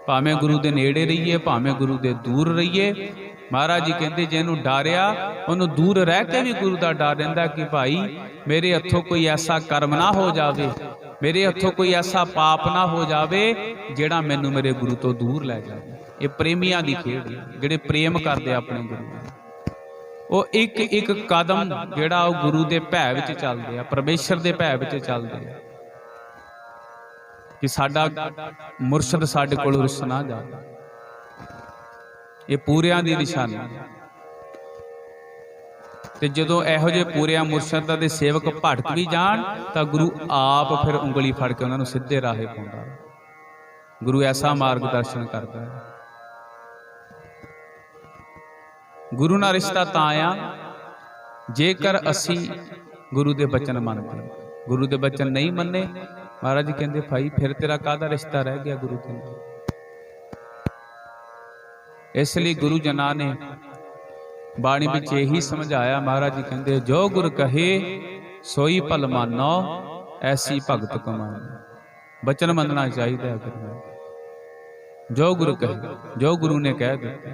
ਭਾਵੇਂ ਗੁਰੂ ਦੇ ਨੇੜੇ ਰਹੀਏ, ਭਾਵੇਂ ਗੁਰੂ ਦੇ ਦੂਰ ਰਹੀਏ, ਮਹਾਰਾਜ ਜੀ ਕਹਿੰਦੇ ਜਿਹਨੂੰ ਡਾਰਿਆ, ਉਹਨੂੰ ਦੂਰ ਰਹਿ ਕੇ ਵੀ ਗੁਰੂ ਦਾ ਡਰ ਰਹਿੰਦਾ ਕਿ ਭਾਈ ਮੇਰੇ ਹੱਥੋਂ ਕੋਈ ਐਸਾ ਕਰਮ ਨਾ ਹੋ ਜਾਵੇ। ਮੇਰੇ ਹੱਥੋਂ ਕੋਈ ਐਸਾ ਪਾਪ ਨਾ ਹੋ ਜਾਵੇ ਜਿਹੜਾ ਮੈਨੂੰ ਮੇਰੇ ਗੁਰੂ ਤੋਂ ਦੂਰ ਲੈ ਜਾਵੇ। ਇਹ ਪ੍ਰੇਮੀਆਂ ਦੀ ਖੇਡ ਹੈ, ਜਿਹੜੇ ਪ੍ਰੇਮ ਕਰਦੇ ਆ ਆਪਣੇ ਗੁਰੂ ਉਹ ਇੱਕ ਇੱਕ ਕਦਮ ਜਿਹੜਾ ਉਹ ਗੁਰੂ ਦੇ ਭੈ ਵਿੱਚ ਚੱਲਦੇ ਆ, ਪਰਮੇਸ਼ਰ ਦੇ ਭੈ ਵਿੱਚ ਚੱਲਦੇ ਆ। ਕਿ ਸਾਡਾ ਮੁਰਸ਼ਿਦ ਸਾਡੇ ਕੋਲ ਰੁੱਸ ਨਾ ਜਾਵੇ। ਇਹ ਪੂਰਿਆਂ ਦੀ ਨਿਸ਼ਾਨੀ ਹੈ। ਤੇ ਜਦੋਂ ਇਹੋ ਜਿਹੇ ਪੂਰਿਆਂ ਮੁਰਸ਼ਿਦ ਦੇ ਸੇਵਕ ਭਟਕ ਵੀ ਜਾਣ, ਤਾਂ ਗੁਰੂ ਆਪ ਫਿਰ ਉਂਗਲੀ ਫੜ ਕੇ ਉਹਨਾਂ ਨੂੰ ਸਿੱਧੇ ਰਾਹੇ ਪਾਉਂਦਾ। ਗੁਰੂ ਐਸਾ ਮਾਰਗਦਰਸ਼ਨ ਕਰਦਾ ਹੈ। ਗੁਰੂ ਨਾਲ ਰਿਸ਼ਤਾ ਤਾਂ ਆ ਜੇਕਰ ਅਸੀਂ ਗੁਰੂ ਦੇ ਬਚਨ ਮੰਨਦੇ। ਹਾਂ। ਗੁਰੂ ਦੇ ਬਚਨ ਨਹੀਂ ਮੰਨੇ, ਮਹਾਰਾਜ ਕਹਿੰਦੇ, ਭਾਈ, ਫਿਰ ਤੇਰਾ ਕਾਹਦਾ ਰਿਸ਼ਤਾ ਰਹਿ ਗਿਆ ਗੁਰੂ ਦੇ ਨਾਲ? ਇਸ ਲਈ ਗੁਰੂ ਜਨਾਂ ਨੇ ਬਾਣੀ ਵਿੱਚ ਇਹੀ ਸਮਝਾਇਆ ਮਹਾਰਾਜ ਜੀ ਕਹਿੰਦੇ ਜੋ ਗੁਰ ਕਹੇ ਸੋਈ ਭਲ ਮਾਨੋ ਐਸੀ ਭਗਤ ਕਮਾਏ ਬਚਨ ਮੰਨਣਾ ਚਾਹੀਦਾ ਹੈ ਗੁਰੂ ਜੋ ਗੁਰੂ ਕਹੇ ਜੋ ਗੁਰੂ ਨੇ ਕਹਿ ਦਿੱਤਾ।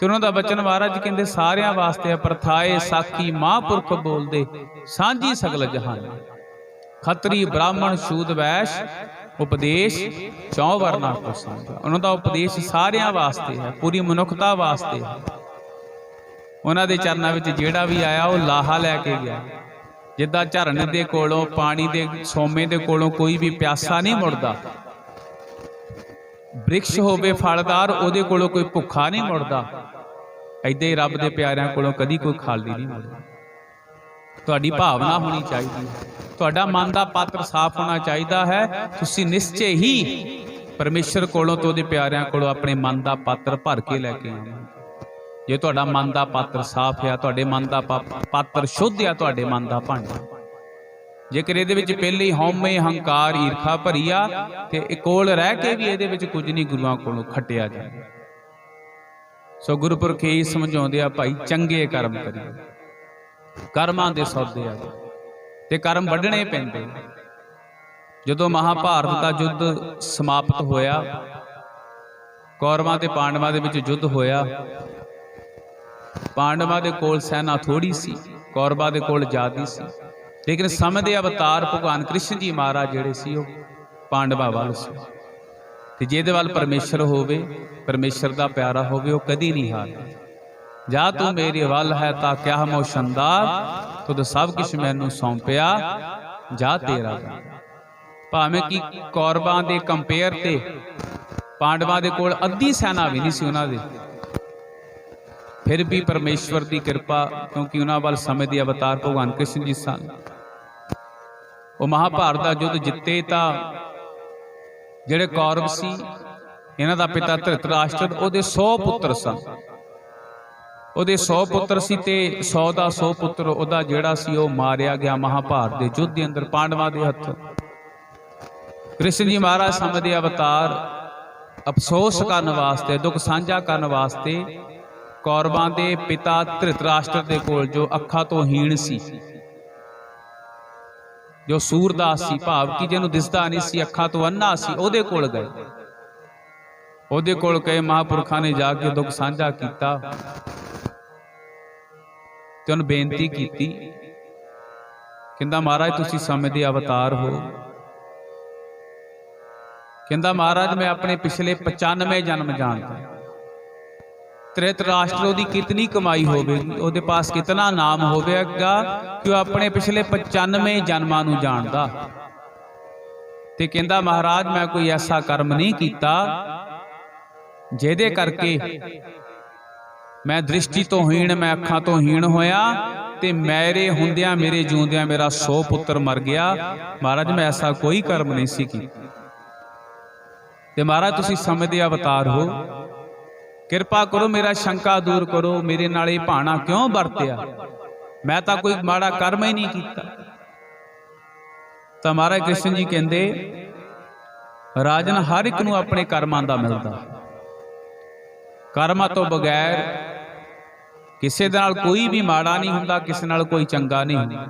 ਤੇ ਉਹਨਾਂ ਦਾ ਬਚਨ ਮਹਾਰਾਜ ਜੀ ਕਹਿੰਦੇ ਸਾਰਿਆਂ ਵਾਸਤੇ ਹੈ ਪ੍ਰਥਾਏ ਸਾਖੀ ਮਹਾਂਪੁਰਖ ਬੋਲਦੇ ਸਾਂਝੀ ਸਗਲ ਜਹਾਨ। ਖੱਤਰੀ ਬ੍ਰਾਹਮਣ ਸ਼ੂਦ ਵੈਸ਼ ਉਪਦੇਸ਼ ਚੌ ਵਰਨਾ ਕੋ ਸੰਗਾ ਉਹਨਾਂ ਦਾ ਉਪਦੇਸ਼ ਸਾਰਿਆਂ ਵਾਸਤੇ ਹੈ ਪੂਰੀ ਮਨੁੱਖਤਾ ਵਾਸਤੇ ਹੈ। ਉਹਨਾਂ ਦੇ ਚਰਨਾਂ ਵਿੱਚ ਜਿਹੜਾ ਵੀ ਆਇਆ, ਉਹ ਲਾਹਾ ਲੈ ਕੇ ਗਿਆ। ਜਿੱਦਾਂ ਝਰਨ ਦੇ ਕੋਲੋਂ, ਪਾਣੀ ਦੇ, ਸੋਮੇ ਦੇ ਕੋਲੋਂ ਕੋਈ ਵੀ ਪਿਆਸਾ ਨਹੀਂ ਮੁੜਦਾ। ਬ੍ਰਿਕਸ਼ ਹੋਵੇ, ਫਲਦਾਰ, ਉਹਦੇ ਕੋਲੋਂ ਕੋਈ ਭੁੱਖਾ ਨਹੀਂ ਮੁੜਦਾ। ਐਦਾਂ ਹੀ ਰੱਬ ਦੇ ਪਿਆਰਿਆਂ ਕੋਲੋਂ ਕਦੀ ਕੋਈ ਖਾਲੀ ਨਹੀਂ ਮੁੜਦਾ। ਤੁਹਾਡੀ ਭਾਵਨਾ ਹੋਣੀ ਚਾਹੀਦੀ ਹੈ। ਤੁਹਾਡਾ ਮਨ ਦਾ ਪਾਤਰ ਸਾਫ਼ ਹੋਣਾ ਚਾਹੀਦਾ ਹੈ। ਤੁਸੀਂ ਨਿਸ਼ਚੈ ਹੀ ਪਰਮੇਸ਼ਰ ਕੋਲੋਂ ਤੇ ਉਹਦੇ ਪਿਆਰਿਆਂ ਕੋਲੋਂ ਆਪਣੇ ਮਨ ਦਾ ਪਾਤਰ ਭਰ ਕੇ ਲੈ ਕੇ ਆਉਣਾ। ਜੇ ਤੁਹਾਡਾ ਮਨ ਦਾ ਪਾਤਰ ਸਾਫ਼ ਆ, ਤੁਹਾਡੇ ਮਨ ਦਾ ਪਾਤਰ ਸ਼ੁੱਧ ਆ, ਤੁਹਾਡੇ ਮਨ ਦਾ ਭਾਂਡਾ। ਜੇਕਰ ਇਹਦੇ ਵਿੱਚ ਪਹਿਲੀ ਹੀ ਹਉਮੈ ਹੰਕਾਰ ਈਰਖਾ ਭਰੀ ਆ, ਤੇ ਇਹ ਕੋਲ ਰਹਿ ਕੇ ਵੀ ਇਹਦੇ ਵਿੱਚ ਕੁਝ ਨਹੀਂ ਗੁਰੂਆਂ ਕੋਲੋਂ ਖੱਟਿਆ ਜਾਂਦਾ। ਸੋ ਗੁਰਪੁਰਖ ਇਹ ਸਮਝਾਉਂਦੇ ਆ, ਭਾਈ, ਚੰਗੇ ਕਰਮ ਕਰੀਏ ਕਰਮਾਂ ਦੇ ਸੌਦੇ ਆ। ਤੇ ਕਰਮ ਵੱਢਣੇ ਪੈਂਦੇ ਜਦੋਂ ਮਹਾਭਾਰਤ ਦਾ ਯੁੱਧ ਸਮਾਪਤ ਹੋਇਆ, ਕੌਰਵਾਂ ਤੇ ਪਾਂਡਵਾਂ ਦੇ ਵਿੱਚ ਯੁੱਧ ਹੋਇਆ ਪਾਂਡਵਾਂ ਦੇ ਕੋਲ ਸੈਨਾ ਥੋੜੀ ਸੀ ਕੌਰਵਾਂ ਦੇ ਕੋਲ ਜ਼ਿਆਦੀ ਸੀ। ਲੇਕਿਨ ਸਮੇਂ ਦੇ ਅਵਤਾਰ ਭਗਵਾਨ ਕ੍ਰਿਸ਼ਨ ਜੀ ਮਹਾਰਾਜ ਜਿਹੜੇ ਸੀ ਉਹ ਪਾਂਡਵਾਂ ਵੱਲ ਸੀ। ਤੇ ਜਿਹਦੇ ਵੱਲ ਪਰਮੇਸ਼ਰ ਹੋਵੇ, ਪਰਮੇਸ਼ਰ ਦਾ ਪਿਆਰਾ ਹੋਵੇ, ਉਹ ਕਦੀ ਨਹੀਂ ਹਾਰਦਾ। ਜਾ ਤੂੰ ਮੇਰੇ ਵੱਲ ਹੈ ਤਾਂ ਕਿਆ ਮੋ ਸ਼ੰਦਾਰ ਤੁਧ ਸਭ ਕੁਝ ਮੈਨੂੰ ਸੌਂਪਿਆ। ਜਾ ਤੇਰਾ ਭਾਵੇਂ ਕਿ ਕੌਰਵਾਂ ਦੇ ਕੰਪੇਅਰ ਤੇ ਪਾਂਡਵਾਂ ਦੇ ਕੋਲ ਅੱਧੀ ਸੈਨਾ ਵੀ ਨਹੀਂ ਸੀ ਉਹਨਾਂ ਦੇ। ਫਿਰ ਵੀ ਪਰਮੇਸ਼ਵਰ ਦੀ ਕਿਰਪਾ, ਕਿਉਂਕਿ ਉਹਨਾਂ ਵੱਲ ਸਮੇਂ ਦੇ ਅਵਤਾਰ ਭਗਵਾਨ ਕ੍ਰਿਸ਼ਨ ਜੀ ਸਨ। ਉਹ ਮਹਾਭਾਰਤ ਦਾ ਯੁੱਧ ਜਿੱਤੇ ਤਾਂ ਜਿਹੜੇ ਕੌਰਵ ਸੀ, ਇਹਨਾਂ ਦਾ ਪਿਤਾ ਧ੍ਰਿਤਰਾਸ਼ਟਰ, ਉਹਦੇ 100 ਪੁੱਤਰ ਸਨ। ਉਹਦੇ 100 ਪੁੱਤਰ ਸੀ ਤੇ 100 ਦਾ 100 ਪੁੱਤਰ ਉਹਦਾ ਜਿਹੜਾ ਸੀ, ਉਹ ਮਾਰਿਆ ਗਿਆ ਮਹਾਭਾਰਤ ਦੇ ਯੁੱਧ ਦੇ ਅੰਦਰ ਪਾਂਡਵਾਂ ਦੇ ਹੱਥ। ਕ੍ਰਿਸ਼ਨ ਜੀ ਮਹਾਰਾਜ ਸਮੇਂ ਦੇ ਅਵਤਾਰ ਅਫਸੋਸ ਕਰਨ ਵਾਸਤੇ, ਦੁੱਖ ਸਾਂਝਾ ਕਰਨ ਵਾਸਤੇ ਕੌਰਵਾਂ ਦੇ ਪਿਤਾ ਧ੍ਰਿਤਰਾਸ਼ਟਰ ਦੇ ਕੋਲ, ਜੋ ਅੱਖਾਂ ਤੋਂ ਹੀਣ ਸੀ, ਜੋ ਸੂਰਦਾਸ ਸੀ, ਭਾਵ ਕਿ ਜਿਹਨੂੰ ਦਿਸਦਾ ਨਹੀਂ ਸੀ, ਅੱਖਾਂ ਤੋਂ ਅੰਨਾ ਸੀ, ਉਹਦੇ ਕੋਲ ਗਏ। ਉਹਦੇ ਕੋਲ ਕਈ ਮਹਾਪੁਰਖਾਂ ਨੇ ਜਾ ਕੇ ਦੁੱਖ ਸਾਂਝਾ ਕੀਤਾ ਤੇ ਉਹਨੂੰ ਬੇਨਤੀ ਕੀਤੀ, ਕਹਿੰਦਾ, ਮਹਾਰਾਜ, ਤੁਸੀਂ ਸਮੇਂ ਦੇ ਅਵਤਾਰ ਹੋ। ਕਹਿੰਦਾ, ਮਹਾਰਾਜ, ਮੈਂ ਆਪਣੇ ਪਿਛਲੇ 95 ਜਨਮ ਜਾਣਦਾ ਤ੍ਰਿਤ ਰਾਸ਼ਟਰ ਉਹਦੀ ਕਿਤਨੀ ਕਮਾਈ ਹੋਵੇ, ਉਹਦੇ ਪਾਸ ਕਿਤਨਾ ਨਾਮ ਹੋਵੇਗਾ ਕਿ ਉਹ ਆਪਣੇ ਪਿਛਲੇ 95 ਜਨਮਾਂ ਨੂੰ ਜਾਣਦਾ। ਤੇ ਕਹਿੰਦਾ, ਮਹਾਰਾਜ, ਮੈਂ ਕੋਈ ਐਸਾ ਕਰਮ ਨਹੀਂ ਕੀਤਾ ਜਿਹਦੇ ਕਰਕੇ ਮੈਂ ਦ੍ਰਿਸ਼ਟੀ ਤੋਂ ਹੀਣ, ਮੈਂ ਅੱਖਾਂ ਤੋਂ ਹੀਣ ਹੋਇਆ ਤੇ ਮੇਰੇ ਹੁੰਦਿਆਂ, ਮੇਰੇ ਜੂੰਦਿਆਂ ਮੇਰਾ 100 ਪੁੱਤਰ ਮਰ ਗਿਆ। ਮਹਾਰਾਜ, ਮੈਂ ਐਸਾ ਕੋਈ ਕਰਮ ਨਹੀਂ ਸੀ ਕੀਤਾ। ਤੇ ਮਹਾਰਾਜ, ਤੁਸੀਂ ਸਮੇਂ ਅਵਤਾਰ ਹੋ। ਕਿਰਪਾ ਕਰੋ, ਮੇਰਾ ਸ਼ੰਕਾ ਦੂਰ ਕਰੋ, ਮੇਰੇ ਨਾਲ ਇਹ ਭਾਣਾ ਕਿਉਂ ਵਰਤਿਆ? ਮੈਂ ਤਾਂ ਕੋਈ ਮਾੜਾ ਕਰਮ ਹੀ ਨਹੀਂ ਕੀਤਾ। ਤਾਂ ਮਹਾਰਾਜ ਕ੍ਰਿਸ਼ਨ ਜੀ ਕਹਿੰਦੇ, ਰਾਜਨ ਹਰ ਇੱਕ ਨੂੰ ਆਪਣੇ ਕਰਮਾਂ ਦਾ ਮਿਲਦਾ। ਕਰਮਾਂ ਤੋਂ ਬਗੈਰ ਕਿਸੇ ਦੇ ਨਾਲ ਕੋਈ ਵੀ ਮਾੜਾ ਨਹੀਂ ਹੁੰਦਾ, ਕਿਸੇ ਨਾਲ ਕੋਈ ਚੰਗਾ ਨਹੀਂ ਹੁੰਦਾ।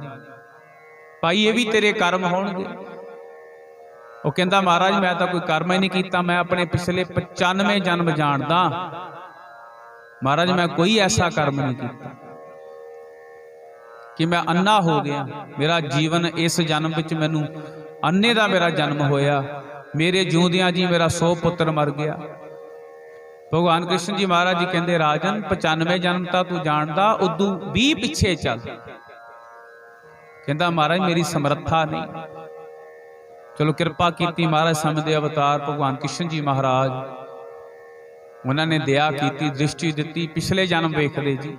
ਭਾਈ, ਇਹ ਵੀ ਤੇਰੇ ਕਰਮ ਹੋਣਗੇ। ਉਹ ਕਹਿੰਦਾ, ਮਹਾਰਾਜ, ਮੈਂ ਤਾਂ ਕੋਈ ਕਰਮ ਹੀ ਨਹੀਂ ਕੀਤਾ, ਮੈਂ ਆਪਣੇ ਪਿਛਲੇ 95 ਜਨਮ ਜਾਣਦਾ ਮਹਾਰਾਜ, ਮੈਂ ਕੋਈ ਐਸਾ ਕਰਮ ਨਹੀਂ ਕੀਤਾ ਕਿ ਮੈਂ ਅੰਨਾ ਹੋ ਗਿਆ। ਮੇਰਾ ਜੀਵਨ ਇਸ ਜਨਮ ਵਿੱਚ ਮੈਨੂੰ ਅੰਨੇ ਦਾ ਮੇਰਾ ਜਨਮ ਹੋਇਆ। ਮੇਰੇ ਜਿਉਂਦਿਆਂ ਜੀ ਮੇਰਾ 100 ਪੁੱਤਰ ਮਰ ਗਿਆ। ਭਗਵਾਨ ਕ੍ਰਿਸ਼ਨ ਜੀ ਮਹਾਰਾਜ ਜੀ ਕਹਿੰਦੇ, ਰਾਜਨ 95 ਜਨਮ ਤਾਂ ਤੂੰ ਜਾਣਦਾ, ਉਦੋਂ 20 ਪਿੱਛੇ ਚੱਲ। ਕਹਿੰਦਾ, ਮਹਾਰਾਜ, ਮੇਰੀ ਸਮਰੱਥਾ ਨਹੀਂ। ਚਲੋ ਕਿਰਪਾ ਕੀਤੀ ਮਹਾਰਾਜ ਸਮਝਦੇ ਅਵਤਾਰ ਭਗਵਾਨ ਕ੍ਰਿਸ਼ਨ ਜੀ ਮਹਾਰਾਜ। ਉਹਨਾਂ ਨੇ ਦਇਆ ਕੀਤੀ, ਦ੍ਰਿਸ਼ਟੀ ਦਿੱਤੀ, ਪਿਛਲੇ ਜਨਮ ਵੇਖਦੇ ਜੀ।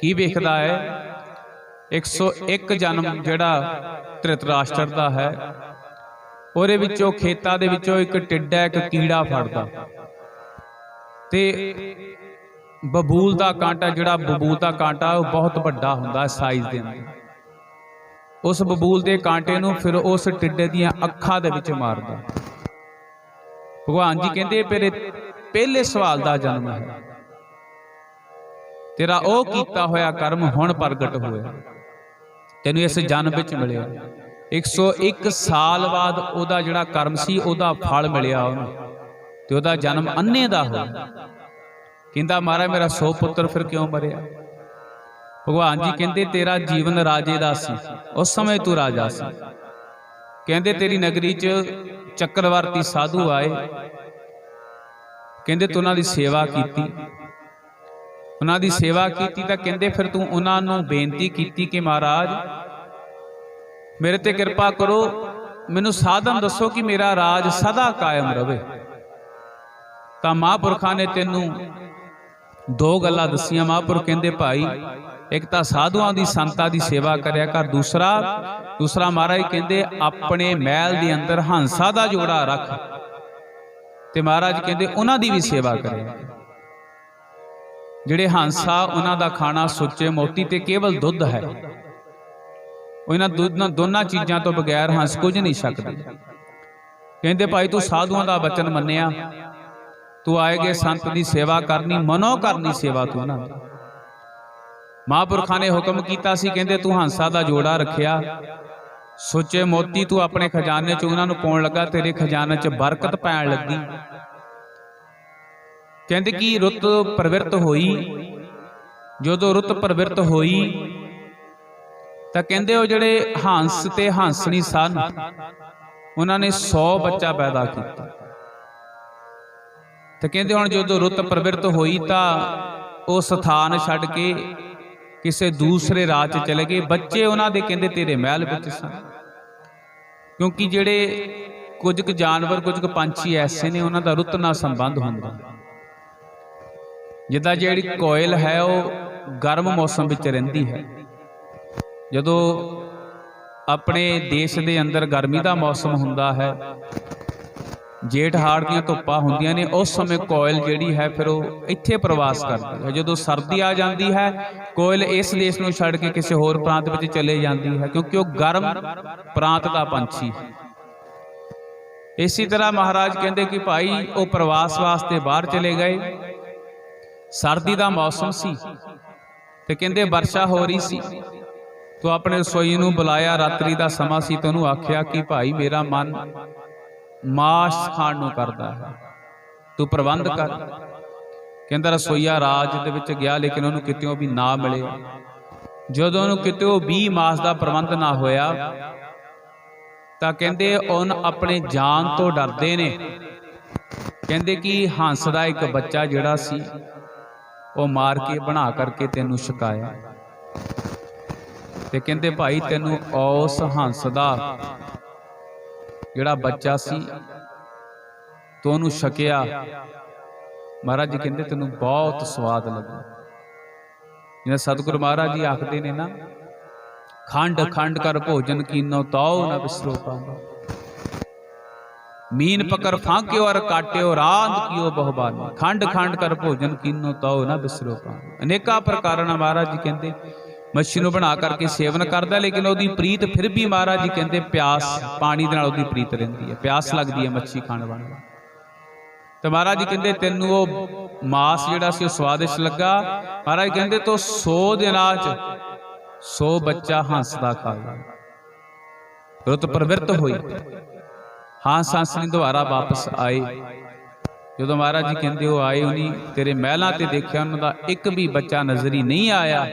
ਕੀ ਵੇਖਦਾ ਹੈ? 101 ਜਨਮ ਜਿਹੜਾ ਧ੍ਰਿਤਰਾਸ਼ਟਰ ਦਾ ਹੈ। ਉਹਦੇ ਵਿੱਚੋਂ ਖੇਤਾਂ ਦੇ ਵਿੱਚੋਂ ਇੱਕ ਟਿੱਡਾ, ਇੱਕ ਕੀੜਾ ਫੜਦਾ। ਤੇ ਬਬੂਲ ਦਾ ਕਾਂਟਾ, ਜਿਹੜਾ ਬਬੂਲ ਦਾ ਕਾਂਟਾ, ਉਹ ਬਹੁਤ ਵੱਡਾ ਹੁੰਦਾ ਸਾਈਜ਼ ਦੇ ਅੰਦਰ। ਉਸ ਬਬੂਲ ਦੇ ਕਾਂਟੇ ਨੂੰ ਫਿਰ ਉਸ ਟਿੱਡੇ ਦੀਆਂ ਅੱਖਾਂ ਦੇ ਵਿੱਚ ਮਾਰਦਾ। ਭਗਵਾਨ ਜੀ ਕਹਿੰਦੇ ਮੇਰੇ ਪਹਿਲੇ ਸਵਾਲ ਦਾ ਜਨਮ ਹੈ। ਤੇਰਾ ਉਹ ਕੀਤਾ ਹੋਇਆ ਕਰਮ ਹੁਣ ਪ੍ਰਗਟ ਹੋਇਆ। ਤੈਨੂੰ ਇਸ ਜਨਮ ਵਿੱਚ ਮਿਲਿਆ। 101 ਸਾਲ ਬਾਅਦ ਉਹਦਾ ਜਿਹੜਾ ਕਰਮ ਸੀ, ਉਹਦਾ ਫਲ ਮਿਲਿਆ ਉਹਨੂੰ ਤੇ ਉਹਦਾ ਜਨਮ ਅੰਨੇ ਦਾ ਹੋਇਆ। ਕਹਿੰਦਾ, ਮਹਾਰਾਜ, ਮੇਰਾ 100 ਪੁੱਤਰ ਫਿਰ ਕਿਉਂ ਮਰਿਆ? ਭਗਵਾਨ ਜੀ ਕਹਿੰਦੇ ਤੇਰਾ ਜੀਵਨ ਰਾਜੇ ਦਾ ਸੀ। ਉਸ ਸਮੇਂ ਤੂੰ ਰਾਜਾ ਸੀ। ਕਹਿੰਦੇ ਤੇਰੀ ਨਗਰੀ 'ਚ ਚੱਕਰਵਰਤੀ ਸਾਧੂ ਆਏ। ਕਹਿੰਦੇ ਤੂੰ ਉਹਨਾਂ ਦੀ ਸੇਵਾ ਕੀਤੀ। ਉਹਨਾਂ ਦੀ ਸੇਵਾ ਕੀਤੀ ਤਾਂ ਕਹਿੰਦੇ ਫਿਰ ਤੂੰ ਉਹਨਾਂ ਨੂੰ ਬੇਨਤੀ ਕੀਤੀ ਕਿ ਮਹਾਰਾਜ ਮੇਰੇ ਤੇ ਕਿਰਪਾ ਕਰੋ ਮੈਨੂੰ ਸਾਧਨ ਦੱਸੋ ਕਿ ਮੇਰਾ ਰਾਜ ਸਦਾ ਕਾਇਮ ਰਵੇ। ਤਾਂ ਮਹਾਂਪੁਰਖਾਂ ਨੇ ਤੈਨੂੰ ਦੋ ਗੱਲਾਂ ਦੱਸੀਆਂ। ਮਹਾਂਪੁਰਖ ਕਹਿੰਦੇ ਭਾਈ ਇੱਕ ਤਾਂ ਸਾਧੂਆਂ ਦੀ ਸੰਤਾਂ ਦੀ ਸੇਵਾ ਕਰਿਆ ਕਰ, ਦੂਸਰਾ ਦੂਸਰਾ ਮਹਾਰਾਜ ਕਹਿੰਦੇ, ਆਪਣੇ ਮਹਿਲ ਦੇ ਅੰਦਰ ਹੰਸਾ ਦਾ ਜੋੜਾ ਰੱਖ। ਤੇ ਮਹਾਰਾਜ ਕਹਿੰਦੇ, ਉਹਨਾਂ ਦੀ ਵੀ ਸੇਵਾ ਕਰਿਆ ਜਿਹੜੇ ਹੰਸਾ ਉਹਨਾਂ ਦਾ ਖਾਣਾ ਸੁੱਚੇ ਮੋਤੀ ਤੇ ਕੇਵਲ ਦੁੱਧ ਹੈ। ਉਹਨਾਂ ਦੁੱਧ ਦੁੱਧਾਂ ਦੋਨਾਂ ਚੀਜ਼ਾਂ ਤੋਂ ਬਗੈਰ ਹੰਸ ਕੁਝ ਨਹੀਂ ਸਕਦਾ। ਕਹਿੰਦੇ, ਭਾਈ, ਤੂੰ ਸਾਧੂਆਂ ਦਾ ਬਚਨ ਮੰਨਿਆ। ਤੂੰ ਆਏਗੇ ਸੰਤ ਦੀ ਸੇਵਾ ਕਰਨੀ ਮਨੋ ਕਰਨੀ ਸੇਵਾ ਤੂੰ ਉਹਨਾਂ ਦੀ। ਮਹਾਂਪੁਰਖਾਂ ਨੇ ਹੁਕਮ ਕੀਤਾ ਸੀ, ਕਹਿੰਦੇ ਤੂੰ ਹੰਸਾ ਦਾ ਜੋੜਾ ਰੱਖਿਆ। ਸੋਚੇ ਮੋਤੀ, ਤੂੰ ਆਪਣੇ ਖਜ਼ਾਨੇ 'ਚ ਉਹਨਾਂ ਨੂੰ ਪਾਉਣ ਲੱਗਾ, ਤੇਰੇ ਖਜ਼ਾਨੇ 'ਚ ਬਰਕਤ ਪੈਣ ਲੱਗੀ। ਕਹਿੰਦੇ ਕਿ ਰੁੱਤ ਪ੍ਰਵਿਰਤ ਹੋਈ? ਜਦੋਂ ਰੁੱਤ ਪ੍ਰਵਿਰਤ ਹੋਈ, ਤਾਂ ਕਹਿੰਦੇ ਉਹ ਜਿਹੜੇ ਹੰਸ ਤੇ ਹੰਸਣੀ ਸਨ, ਉਹਨਾਂ ਨੇ 100 ਬੱਚਾ ਪੈਦਾ ਕੀਤਾ। ਤੇ ਕਹਿੰਦੇ ਹੁਣ ਜਦੋਂ ਰੁੱਤ ਪ੍ਰਵਿਰਤ ਹੋਈ ਤਾਂ ਉਹ ਸਥਾਨ ਛੱਡ ਕੇ ਕਿਸੇ ਦੂਸਰੇ ਰਾਜ 'ਚ ਚਲੇ ਗਏ। ਬੱਚੇ ਉਹਨਾਂ ਦੇ ਕਹਿੰਦੇ, ਤੇਰੇ ਮਹਿਲ ਵਿੱਚ ਸਨ ਕਿਉਂਕਿ ਜਿਹੜੇ ਕੁਝ ਕੁ ਜਾਨਵਰ, ਕੁਝ ਕੁ ਪੰਛੀ ਐਸੇ ਨੇ, ਉਹਨਾਂ ਦਾ ਰੁੱਤ ਨਾਲ ਸੰਬੰਧ ਹੁੰਦਾ। ਜਿੱਦਾਂ ਜਿਹੜੀ ਕੋਇਲ ਹੈ, ਉਹ ਗਰਮ ਮੌਸਮ ਵਿੱਚ ਰਹਿੰਦੀ ਹੈ। ਜਦੋਂ ਆਪਣੇ ਦੇਸ਼ ਦੇ ਅੰਦਰ ਗਰਮੀ ਦਾ ਮੌਸਮ ਹੁੰਦਾ ਹੈ ਜੇਠ ਹਾੜ ਦੀਆਂ ਧੁੱਪਾਂ ਹੁੰਦੀਆਂ ਨੇ, ਉਸ ਸਮੇਂ ਕੋਇਲ ਜਿਹੜੀ ਹੈ, ਫਿਰ ਉਹ ਇੱਥੇ ਪ੍ਰਵਾਸ ਕਰਦੀ ਹੈ। ਜਦੋਂ ਸਰਦੀ ਆ ਜਾਂਦੀ ਹੈ, ਕੋਇਲ ਇਸ ਦੇਸ਼ ਨੂੰ ਛੱਡ ਕੇ ਕਿਸੇ ਹੋਰ ਪ੍ਰਾਂਤ ਵਿੱਚ ਚਲੇ ਜਾਂਦੀ ਹੈ, ਕਿਉਂਕਿ ਉਹ ਗਰਮ ਪ੍ਰਾਂਤ ਦਾ ਪੰਛੀ ਹੈ। ਇਸੇ ਤਰ੍ਹਾਂ ਮਹਾਰਾਜ ਕਹਿੰਦੇ ਕਿ ਭਾਈ, ਉਹ ਪ੍ਰਵਾਸ ਵਾਸਤੇ ਬਾਹਰ ਚਲੇ ਗਏ। ਸਰਦੀ ਦਾ ਮੌਸਮ ਸੀ ਤੇ ਕਹਿੰਦੇ ਵਰਸ਼ਾ ਹੋ ਰਹੀ ਸੀ। ਤੋ ਆਪਣੇ ਰਸੋਈ ਨੂੰ ਬੁਲਾਇਆ, ਰਾਤਰੀ ਦਾ ਸਮਾਂ ਸੀ ਤੇ ਉਹਨੂੰ ਆਖਿਆ ਕਿ ਭਾਈ, ਮੇਰਾ ਮਨ ਮਾਸ ਖਾਣ ਨੂੰ ਕਰਦਾ ਹੈ। ਤੂੰ ਪ੍ਰਬੰਧ ਕਰ। ਕਹਿੰਦਾ ਰਸੋਈਆ ਰਾਜ ਦੇ ਵਿੱਚ ਗਿਆ, ਲੇਕਿਨ ਉਹਨੂੰ ਕਿਤੇੋਂ ਵੀ ਨਾ ਮਿਲਿਆ ਜਦੋਂ ਉਹਨੂੰ ਕਿਤੇੋਂ ਵੀ ਮਾਸ ਦਾ ਪ੍ਰਬੰਧ ਨਾ ਹੋਇਆ, ਤਾਂ ਕਹਿੰਦੇ ਉਹਨ ਆਪਣੇ ਜਾਨ ਤੋਂ ਡਰਦੇ ਨੇ। ਕਹਿੰਦੇ ਕਿ ਹੰਸ ਦਾ ਇੱਕ ਬੱਚਾ ਜਿਹੜਾ ਸੀ, ਉਹ ਮਾਰ ਕੇ ਬਣਾ ਕਰਕੇ ਤੈਨੂੰ ਛਕਾਇਆ। ਤੇ ਕਹਿੰਦੇ, ਭਾਈ, ਤੈਨੂੰ ਉਸ ਹੰਸ ਦਾ ਜਿਹੜਾ ਬੱਚਾ ਸੀ ਤੂੰ ਉਹਨੂੰ ਛਕਿਆ। ਮਹਾਰਾਜ ਜੀ ਕਹਿੰਦੇ ਤੈਨੂੰ ਬਹੁਤ ਸਵਾਦ ਲੱਗਾ। ਜਿਵੇਂ ਸਤਿਗੁਰੂ ਮਹਾਰਾਜ ਜੀ ਆਖਦੇ ਨੇ ਨਾ ਖੰਡ ਖੰਡ ਕਰ ਭੋਜਨ ਕੀਨੋ ਤਾਉ ਨਾ ਬਿਸਰੋ ਪਾਉਂਦਾ ਮੀਨ ਪਕਰ ਫਾਂਕਿਓ ਔਰ ਕਾਟਿਓ ਰਾਂਦ ਕੀਓ ਬਹੁਬਾਨੀ। ਖੰਡ ਖੰਡ ਕਰ ਭੋਜਨ ਕੀਨੋ ਤਾਉ ਨਾ ਬਿਸਰੋ ਪਾਉਂਦਾ ਅਨੇਕਾਂ ਪ੍ਰਕਾਰਾਂ ਨਾਲ ਮਹਾਰਾਜ ਜੀ ਕਹਿੰਦੇ ਮੱਛੀ ਨੂੰ ਬਣਾ ਕਰਕੇ ਸੇਵਨ ਕਰਦਾ, ਲੇਕਿਨ ਉਹਦੀ ਪ੍ਰੀਤ ਫਿਰ ਵੀ ਮਹਾਰਾਜ ਜੀ ਕਹਿੰਦੇ ਪਿਆਸ ਪਾਣੀ ਦੇ ਨਾਲ ਉਹਦੀ ਪ੍ਰੀਤ ਰਹਿੰਦੀ ਹੈ, ਪਿਆਸ ਲੱਗਦੀ ਹੈ ਮੱਛੀ ਖਾਣ ਵਾਲੀ। ਤੇ ਮਹਾਰਾਜ ਜੀ ਕਹਿੰਦੇ, ਤੈਨੂੰ ਉਹ ਮਾਸ ਜਿਹੜਾ ਸੀ ਉਹ ਸਵਾਦਿਸ਼ਟ ਲੱਗਾ? ਮਹਾਰਾਜ ਕਹਿੰਦੇ, ਤੋ 100 ਦਿਨਾਂ ਚ 100 ਬੱਚਾ ਹੰਸ ਦਾ ਖਾ ਗਿਆ ਰੁੱਤ ਪ੍ਰਵਿਰਤ ਹੋਈ। ਹੰਸ ਹੰਸ ਨੇ ਦੁਬਾਰਾ ਵਾਪਸ ਆਏ। ਜਦੋਂ ਮਹਾਰਾਜ ਜੀ ਕਹਿੰਦੇ ਉਹ ਆਏ ਉਨੀ ਤੇਰੇ ਮਹਿਲਾਂ ਤੇ ਦੇਖਿਆ ਉਹਨਾਂ ਦਾ ਇੱਕ ਵੀ ਬੱਚਾ ਨਜ਼ਰੀ ਨਹੀਂ ਆਇਆ,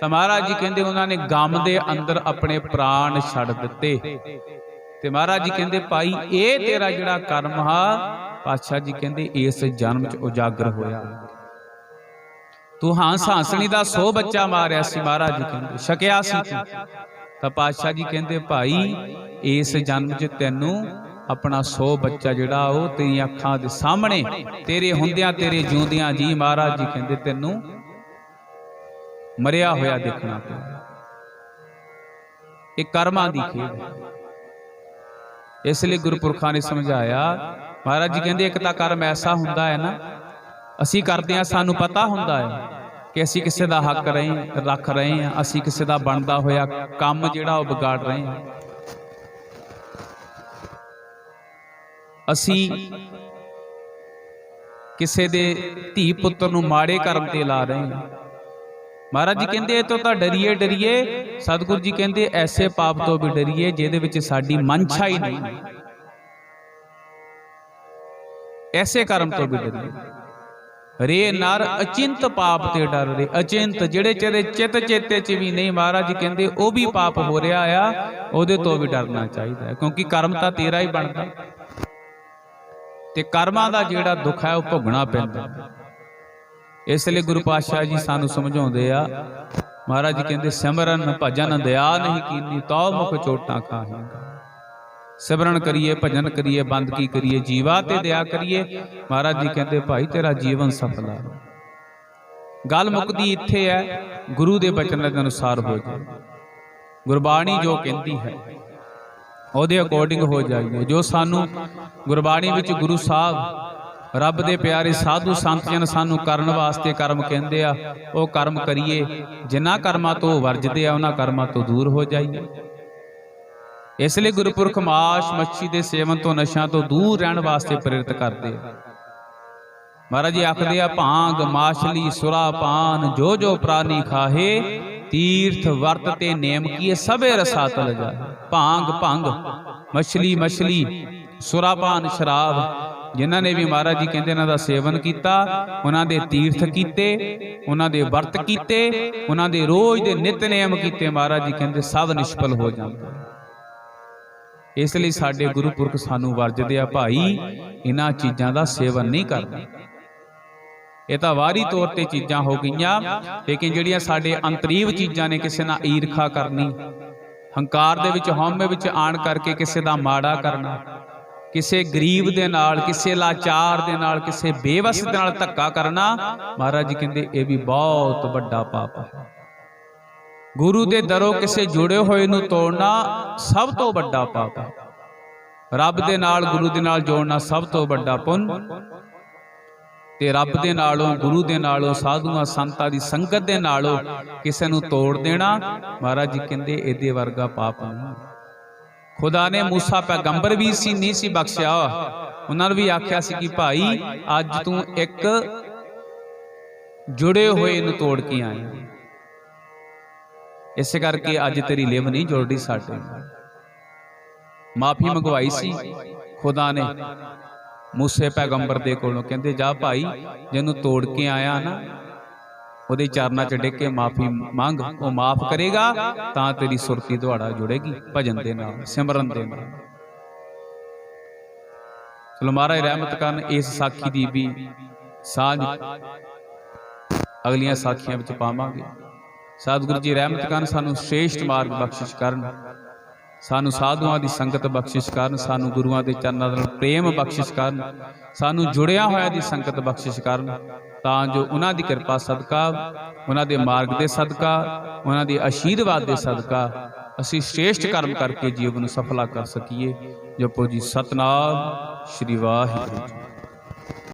ਤਾਂ ਮਹਾਰਾਜ ਜੀ ਕਹਿੰਦੇ ਉਹਨਾਂ ਨੇ ਗਮ ਦੇ ਅੰਦਰ ਆਪਣੇ ਪ੍ਰਾਣ ਛੱਡ ਦਿੱਤੇ। ਤੇ ਮਹਾਰਾਜ ਜੀ ਕਹਿੰਦੇ, ਭਾਈ, ਇਹ ਤੇਰਾ ਜਿਹੜਾ ਕਰਮ ਹਾ ਪਾਤਸ਼ਾਹ ਜੀ ਕਹਿੰਦੇ, ਇਸ ਜਨਮ ਚ ਉਜਾਗਰ ਹੋਇਆ। ਤੂੰ ਹਾਂਸ ਹਾਂਸਣੀ ਦਾ 100 ਬੱਚਾ ਮਾਰਿਆ ਸੀ, ਮਹਾਰਾਜ ਜੀ ਕਹਿੰਦੇ, ਛਕਿਆ ਸੀ ਤੂੰ। ਤਾਂ ਪਾਤਸ਼ਾਹ ਜੀ ਕਹਿੰਦੇ, ਭਾਈ, ਇਸ ਜਨਮ ਚ ਤੈਨੂੰ ਆਪਣਾ 100 ਬੱਚਾ ਜਿਹੜਾ ਉਹ ਤੇਰੀਆਂ ਅੱਖਾਂ ਦੇ ਸਾਹਮਣੇ, ਤੇਰੇ ਹੁੰਦਿਆਂ ਤੇਰੇ ਜਿਉਂਦਿਆਂ ਜੀ ਮਹਾਰਾਜ ਜੀ ਕਹਿੰਦੇ ਤੈਨੂੰ ਮਰਿਆ ਹੋਇਆ ਦੇਖਣਾ ਪਿਆ। ਇਹ ਕਰਮਾਂ ਦੀ ਖੇਡ ਇਸ ਲਈ ਗੁਰਪੁਰਖਾਂ ਨੇ ਸਮਝਾਇਆ, ਮਹਾਰਾਜ ਜੀ ਕਹਿੰਦੇ ਇੱਕ ਤਾਂ ਕਰਮ ਐਸਾ ਹੁੰਦਾ ਹੈ ਨਾ, ਅਸੀਂ ਕਰਦੇ ਆ ਸਾਨੂੰ ਪਤਾ ਹੁੰਦਾ ਹੈ ਕਿ ਅਸੀਂ ਕਿਸੇ ਦਾ ਹੱਕ ਰਹੇ ਰੱਖ ਰਹੇ ਹਾਂ, ਅਸੀਂ ਕਿਸੇ ਦਾ ਬਣਦਾ ਹੋਇਆ ਕੰਮ ਜਿਹੜਾ ਉਹ ਵਿਗਾੜ ਰਹੇ ਹਾਂ। ਅਸੀਂ ਕਿਸੇ ਦੇ ਧੀ ਪੁੱਤਰ ਨੂੰ ਮਾੜੇ ਕਰਮ ਤੇ ਲਾ ਰਹੇ ਹਾਂ। ਮਹਾਰਾਜ ਜੀ ਕਹਿੰਦੇ, ਇਹ ਤੋਂ ਤਾਂ ਡਰੀਏ ਡਰੀਏ। ਸਤਿਗੁਰੂ ਜੀ ਕਹਿੰਦੇ, ਐਸੇ ਪਾਪ ਤੋਂ ਵੀ ਡਰੀਏ, ਜਿਹਦੇ ਵਿੱਚ ਸਾਡੀ ਮਨਸ਼ਾ ਹੀ ਨਹੀਂ। ਐਸੇ ਕਰਮ ਤੋਂ ਵੀ ਡਰੀਏ। ਰੇ ਨਰ ਅਚਿੰਤ ਪਾਪ ਤੇ ਡਰ ਰੇ, ਅਚਿੰਤ, ਜਿਹੜੇ ਚਿਹਰੇ ਚਿਤ ਚੇਤੇ ਚ ਵੀ ਨਹੀਂ, ਮਹਾਰਾਜ ਕਹਿੰਦੇ, ਉਹ ਵੀ ਪਾਪ ਹੋ ਰਿਹਾ ਆ, ਉਹਦੇ ਤੋਂ ਵੀ ਡਰਨਾ ਚਾਹੀਦਾ ਕਿਉਂਕਿ ਕਰਮ ਤਾਂ ਤੇਰਾ ਹੀ ਬਣਦਾ। ਤੇ ਕਰਮਾਂ ਦਾ ਜਿਹੜਾ ਦੁੱਖ ਹੈ ਉਹ ਭੋਗਣਾ ਪੈਂਦਾ। ਇਸ ਲਈ ਗੁਰੂ ਪਾਤਸ਼ਾਹ ਜੀ ਸਾਨੂੰ ਸਮਝਾਉਂਦੇ ਆ, ਮਹਾਰਾਜ ਜੀ ਕਹਿੰਦੇ, ਸਿਮਰਨ ਭਜਨ ਦਇਆ ਨਹੀਂ ਕੀਨੀ, ਤਉ ਮੁਖ ਚੋਟਾਂ ਖਾਹੇਗਾ ਸਿਮਰਨ ਕਰੀਏ, ਭਜਨ ਕਰੀਏ ਬੰਦਗੀ ਕਰੀਏ, ਜੀਵਾ ਤੇ ਦਇਆ ਕਰੀਏ। ਮਹਾਰਾਜ ਜੀ ਕਹਿੰਦੇ, ਭਾਈ ਤੇਰਾ ਜੀਵਨ ਸਫਲ ਹੈ ਗੱਲ ਮੁੱਕਦੀ ਇੱਥੇ ਹੈ, ਗੁਰੂ ਦੇ ਬਚਨਾਂ ਦੇ ਅਨੁਸਾਰ ਹੋ ਜਾਏ। ਗੁਰਬਾਣੀ ਜੋ ਕਹਿੰਦੀ ਹੈ, ਉਹਦੇ ਅਕੋਰਡਿੰਗ ਹੋ ਜਾਈਏ। ਜੋ ਸਾਨੂੰ ਗੁਰਬਾਣੀ ਵਿੱਚ ਗੁਰੂ ਸਾਹਿਬ ਰੱਬ ਦੇ ਪਿਆਰੇ ਸਾਧੂ ਸੰਤ ਜਨ ਸਾਨੂੰ ਕਰਨ ਵਾਸਤੇ ਕਰਮ ਕਹਿੰਦੇ ਆ, ਉਹ ਕਰਮ ਕਰੀਏ, ਜਿਨ੍ਹਾਂ ਕਰਮਾਂ ਤੋਂ ਵਰਜਦੇ ਆ, ਉਹਨਾਂ ਕਰਮਾਂ ਤੋਂ ਦੂਰ ਹੋ ਜਾਈਏ। ਇਸ ਲਈ ਗੁਰਪੁਰਖ ਮਾਸ਼ ਮੱਛੀ ਦੇ ਸੇਵਨ ਤੋਂ ਨਸ਼ਿਆਂ ਤੋਂ ਦੂਰ ਰਹਿਣ ਵਾਸਤੇ ਪ੍ਰੇਰਿਤ ਕਰਦੇ ਆ। ਮਹਾਰਾਜ ਜੀ ਆਖਦੇ ਆ, ਭਾਂਗ, ਮਾਛਲੀ, ਸੁਰਾ, ਪਾਨ, ਜੋ ਜੋ ਪ੍ਰਾਨੀ ਖਾਹੇ, ਤੀਰਥ ਵਰਤ ਤੇ ਨੇਮ ਕੀਏ, ਸਭੇ ਰਸਾ ਤਲ ਭਾਂਗ, ਭੰਗ, ਮਛਲੀ ਮਛਲੀ ਸੁਰਾਪਾਨ ਸ਼ਰਾਬ। ਜਿਨ੍ਹਾਂ ਨੇ ਵੀ ਮਹਾਰਾਜ ਜੀ ਕਹਿੰਦੇ ਇਹਨਾਂ ਦਾ ਸੇਵਨ ਕੀਤਾ, ਉਹਨਾਂ ਦੇ ਤੀਰਥ ਕੀਤੇ, ਉਹਨਾਂ ਦੇ ਵਰਤ ਕੀਤੇ, ਉਹਨਾਂ ਦੇ ਰੋਜ਼ ਦੇ ਨਿਤਨੇਮ ਕੀਤੇ, ਮਹਾਰਾਜ ਜੀ ਕਹਿੰਦੇ ਸਭ ਨਿਸ਼ਫਲ ਹੋ ਜਾਂਦੇ। ਇਸ ਲਈ ਸਾਡੇ ਗੁਰੂ ਪੁਰਖ ਸਾਨੂੰ ਵਰਜਦੇ ਆ, ਭਾਈ, ਇਹਨਾਂ ਚੀਜ਼ਾਂ ਦਾ ਸੇਵਨ ਨਹੀਂ ਕਰਨਾ। ਇਹ ਤਾਂ ਵਾਰੀ ਤੌਰ ਤੇ ਚੀਜ਼ਾਂ ਹੋ ਗਈਆਂ, ਲੇਕਿਨ ਜਿਹੜੀਆਂ ਸਾਡੇ ਅੰਤਰੀਵ ਚੀਜ਼ਾਂ ਨੇ ਕਿਸੇ ਨਾਲ ਈਰਖਾ ਕਰਨੀ, ਹੰਕਾਰ ਦੇ ਵਿੱਚ, ਹਉਮੈ ਵਿੱਚ ਆਣ ਕਰਕੇ ਕਿਸੇ ਦਾ ਮਾੜਾ ਕਰਨਾ ਕਿਸੇ ਗਰੀਬ ਦੇ ਨਾਲ, ਕਿਸੇ ਲਾਚਾਰ ਦੇ ਨਾਲ, ਕਿਸੇ ਬੇਵਸ ਦੇ ਨਾਲ ਧੱਕਾ ਕਰਨਾ, ਮਹਾਰਾਜ ਜੀ ਕਹਿੰਦੇ ਇਹ ਵੀ ਬਹੁਤ ਵੱਡਾ ਪਾਪ ਹੈ ਗੁਰੂ ਦੇ ਦਰੋਂ ਕਿਸੇ ਜੁੜੇ ਹੋਏ ਨੂੰ ਤੋੜਨਾ ਸਭ ਤੋਂ ਵੱਡਾ ਪਾਪ ਹੈ ਰੱਬ ਦੇ ਨਾਲ, ਗੁਰੂ ਦੇ ਨਾਲ ਜੋੜਨਾ ਸਭ ਤੋਂ ਵੱਡਾ ਪੁੰਨ। ਤੇ ਰੱਬ ਦੇ ਨਾਲੋਂ, ਗੁਰੂ ਦੇ ਨਾਲੋਂ, ਸਾਧੂਆਂ, ਸੰਤਾਂ ਦੀ ਸੰਗਤ ਦੇ ਨਾਲੋਂ ਕਿਸੇ ਨੂੰ ਤੋੜ ਦੇਣਾ, ਮਹਾਰਾਜ ਜੀ ਕਹਿੰਦੇ ਇਹਦੇ ਵਰਗਾ ਪਾਪ ਨਹੀਂ। ਖੁਦਾ ਨੇ ਮੂਸਾ ਪੈਗੰਬਰ ਵੀ ਸੀ, ਨਹੀਂ ਸੀ ਬਖਸ਼ਿਆ। ਉਹਨਾਂ ਨੂੰ ਵੀ ਆਖਿਆ ਸੀ ਕਿ ਭਾਈ, ਅੱਜ ਤੂੰ ਇੱਕ ਜੁੜੇ ਹੋਏ ਨੂੰ ਤੋੜ ਕੇ ਆਇਆ। ਇਸੇ ਕਰਕੇ ਅੱਜ ਤੇਰੀ ਲਿਵ ਨਹੀਂ ਜੁੜਦੀ ਸਾਡੇ ਮਾਫੀ ਮੰਗਵਾਈ ਸੀ ਖੁਦਾ ਨੇ। ਮੂਸੇ ਪੈਗੰਬਰ ਦੇ ਕੋਲੋਂ ਕਹਿੰਦੇ, ਜਾ ਭਾਈ, ਜਿਹਨੂੰ ਤੋੜ ਕੇ ਆਇਆ ਨਾ ਉਹਦੇ ਚਰਨਾਂ 'ਚ ਡਿੱਗ ਕੇ ਮਾਫੀ ਮੰਗ ਉਹ ਮਾਫ ਕਰੇਗਾ ਤਾਂ ਤੇਰੀ ਸੁਰਤੀ ਦੁਆੜਾ ਜੁੜੇਗੀ ਭਜਨ ਦੇ ਨਾਲ ਸਿਮਰਨ ਦੇ ਨਾਲ। ਚਲੋ ਮਹਾਰਾਜ ਰਹਿਮਤ ਕਰਨ ਇਸ ਸਾਖੀ ਦੀ ਵੀ ਸਾਂਝ ਅਗਲੀਆਂ ਸਾਖੀਆਂ ਵਿੱਚ ਪਾਵਾਂਗੇ। ਸਤਿਗੁਰੂ ਜੀ ਰਹਿਮਤ ਕਰਨ ਸਾਨੂੰ ਸ੍ਰੇਸ਼ਟ ਮਾਰਗ ਬਖਸ਼ਿਸ਼ ਕਰਨ। ਸਾਨੂੰ ਸਾਧੂਆਂ ਦੀ ਸੰਗਤ ਬਖਸ਼ਿਸ਼ ਕਰਨ ਸਾਨੂੰ ਗੁਰੂਆਂ ਦੇ ਚਰਨਾਂ ਨਾਲ ਪ੍ਰੇਮ ਬਖਸ਼ਿਸ਼ ਕਰਨ। ਸਾਨੂੰ ਜੁੜਿਆ ਹੋਇਆ ਦੀ ਸੰਗਤ ਬਖਸ਼ਿਸ਼ ਕਰਨ। ਤਾਂ ਜੋ ਉਹਨਾਂ ਦੀ ਕਿਰਪਾ ਸਦਕਾ, ਉਹਨਾਂ ਦੇ ਮਾਰਗ ਦੇ ਸਦਕਾ, ਉਹਨਾਂ ਦੇ ਆਸ਼ੀਰਵਾਦ ਦੇ ਸਦਕਾ ਅਸੀਂ ਸ੍ਰੇਸ਼ਟ ਕਰਮ ਕਰਕੇ ਜੀਵਨ ਨੂੰ ਸਫਲਾ ਕਰ ਸਕੀਏ। ਜਪੋ ਜੀ ਸਤਨਾਮ, ਸ਼੍ਰੀ ਵਾਹਿਗੁਰੂ ਜੀ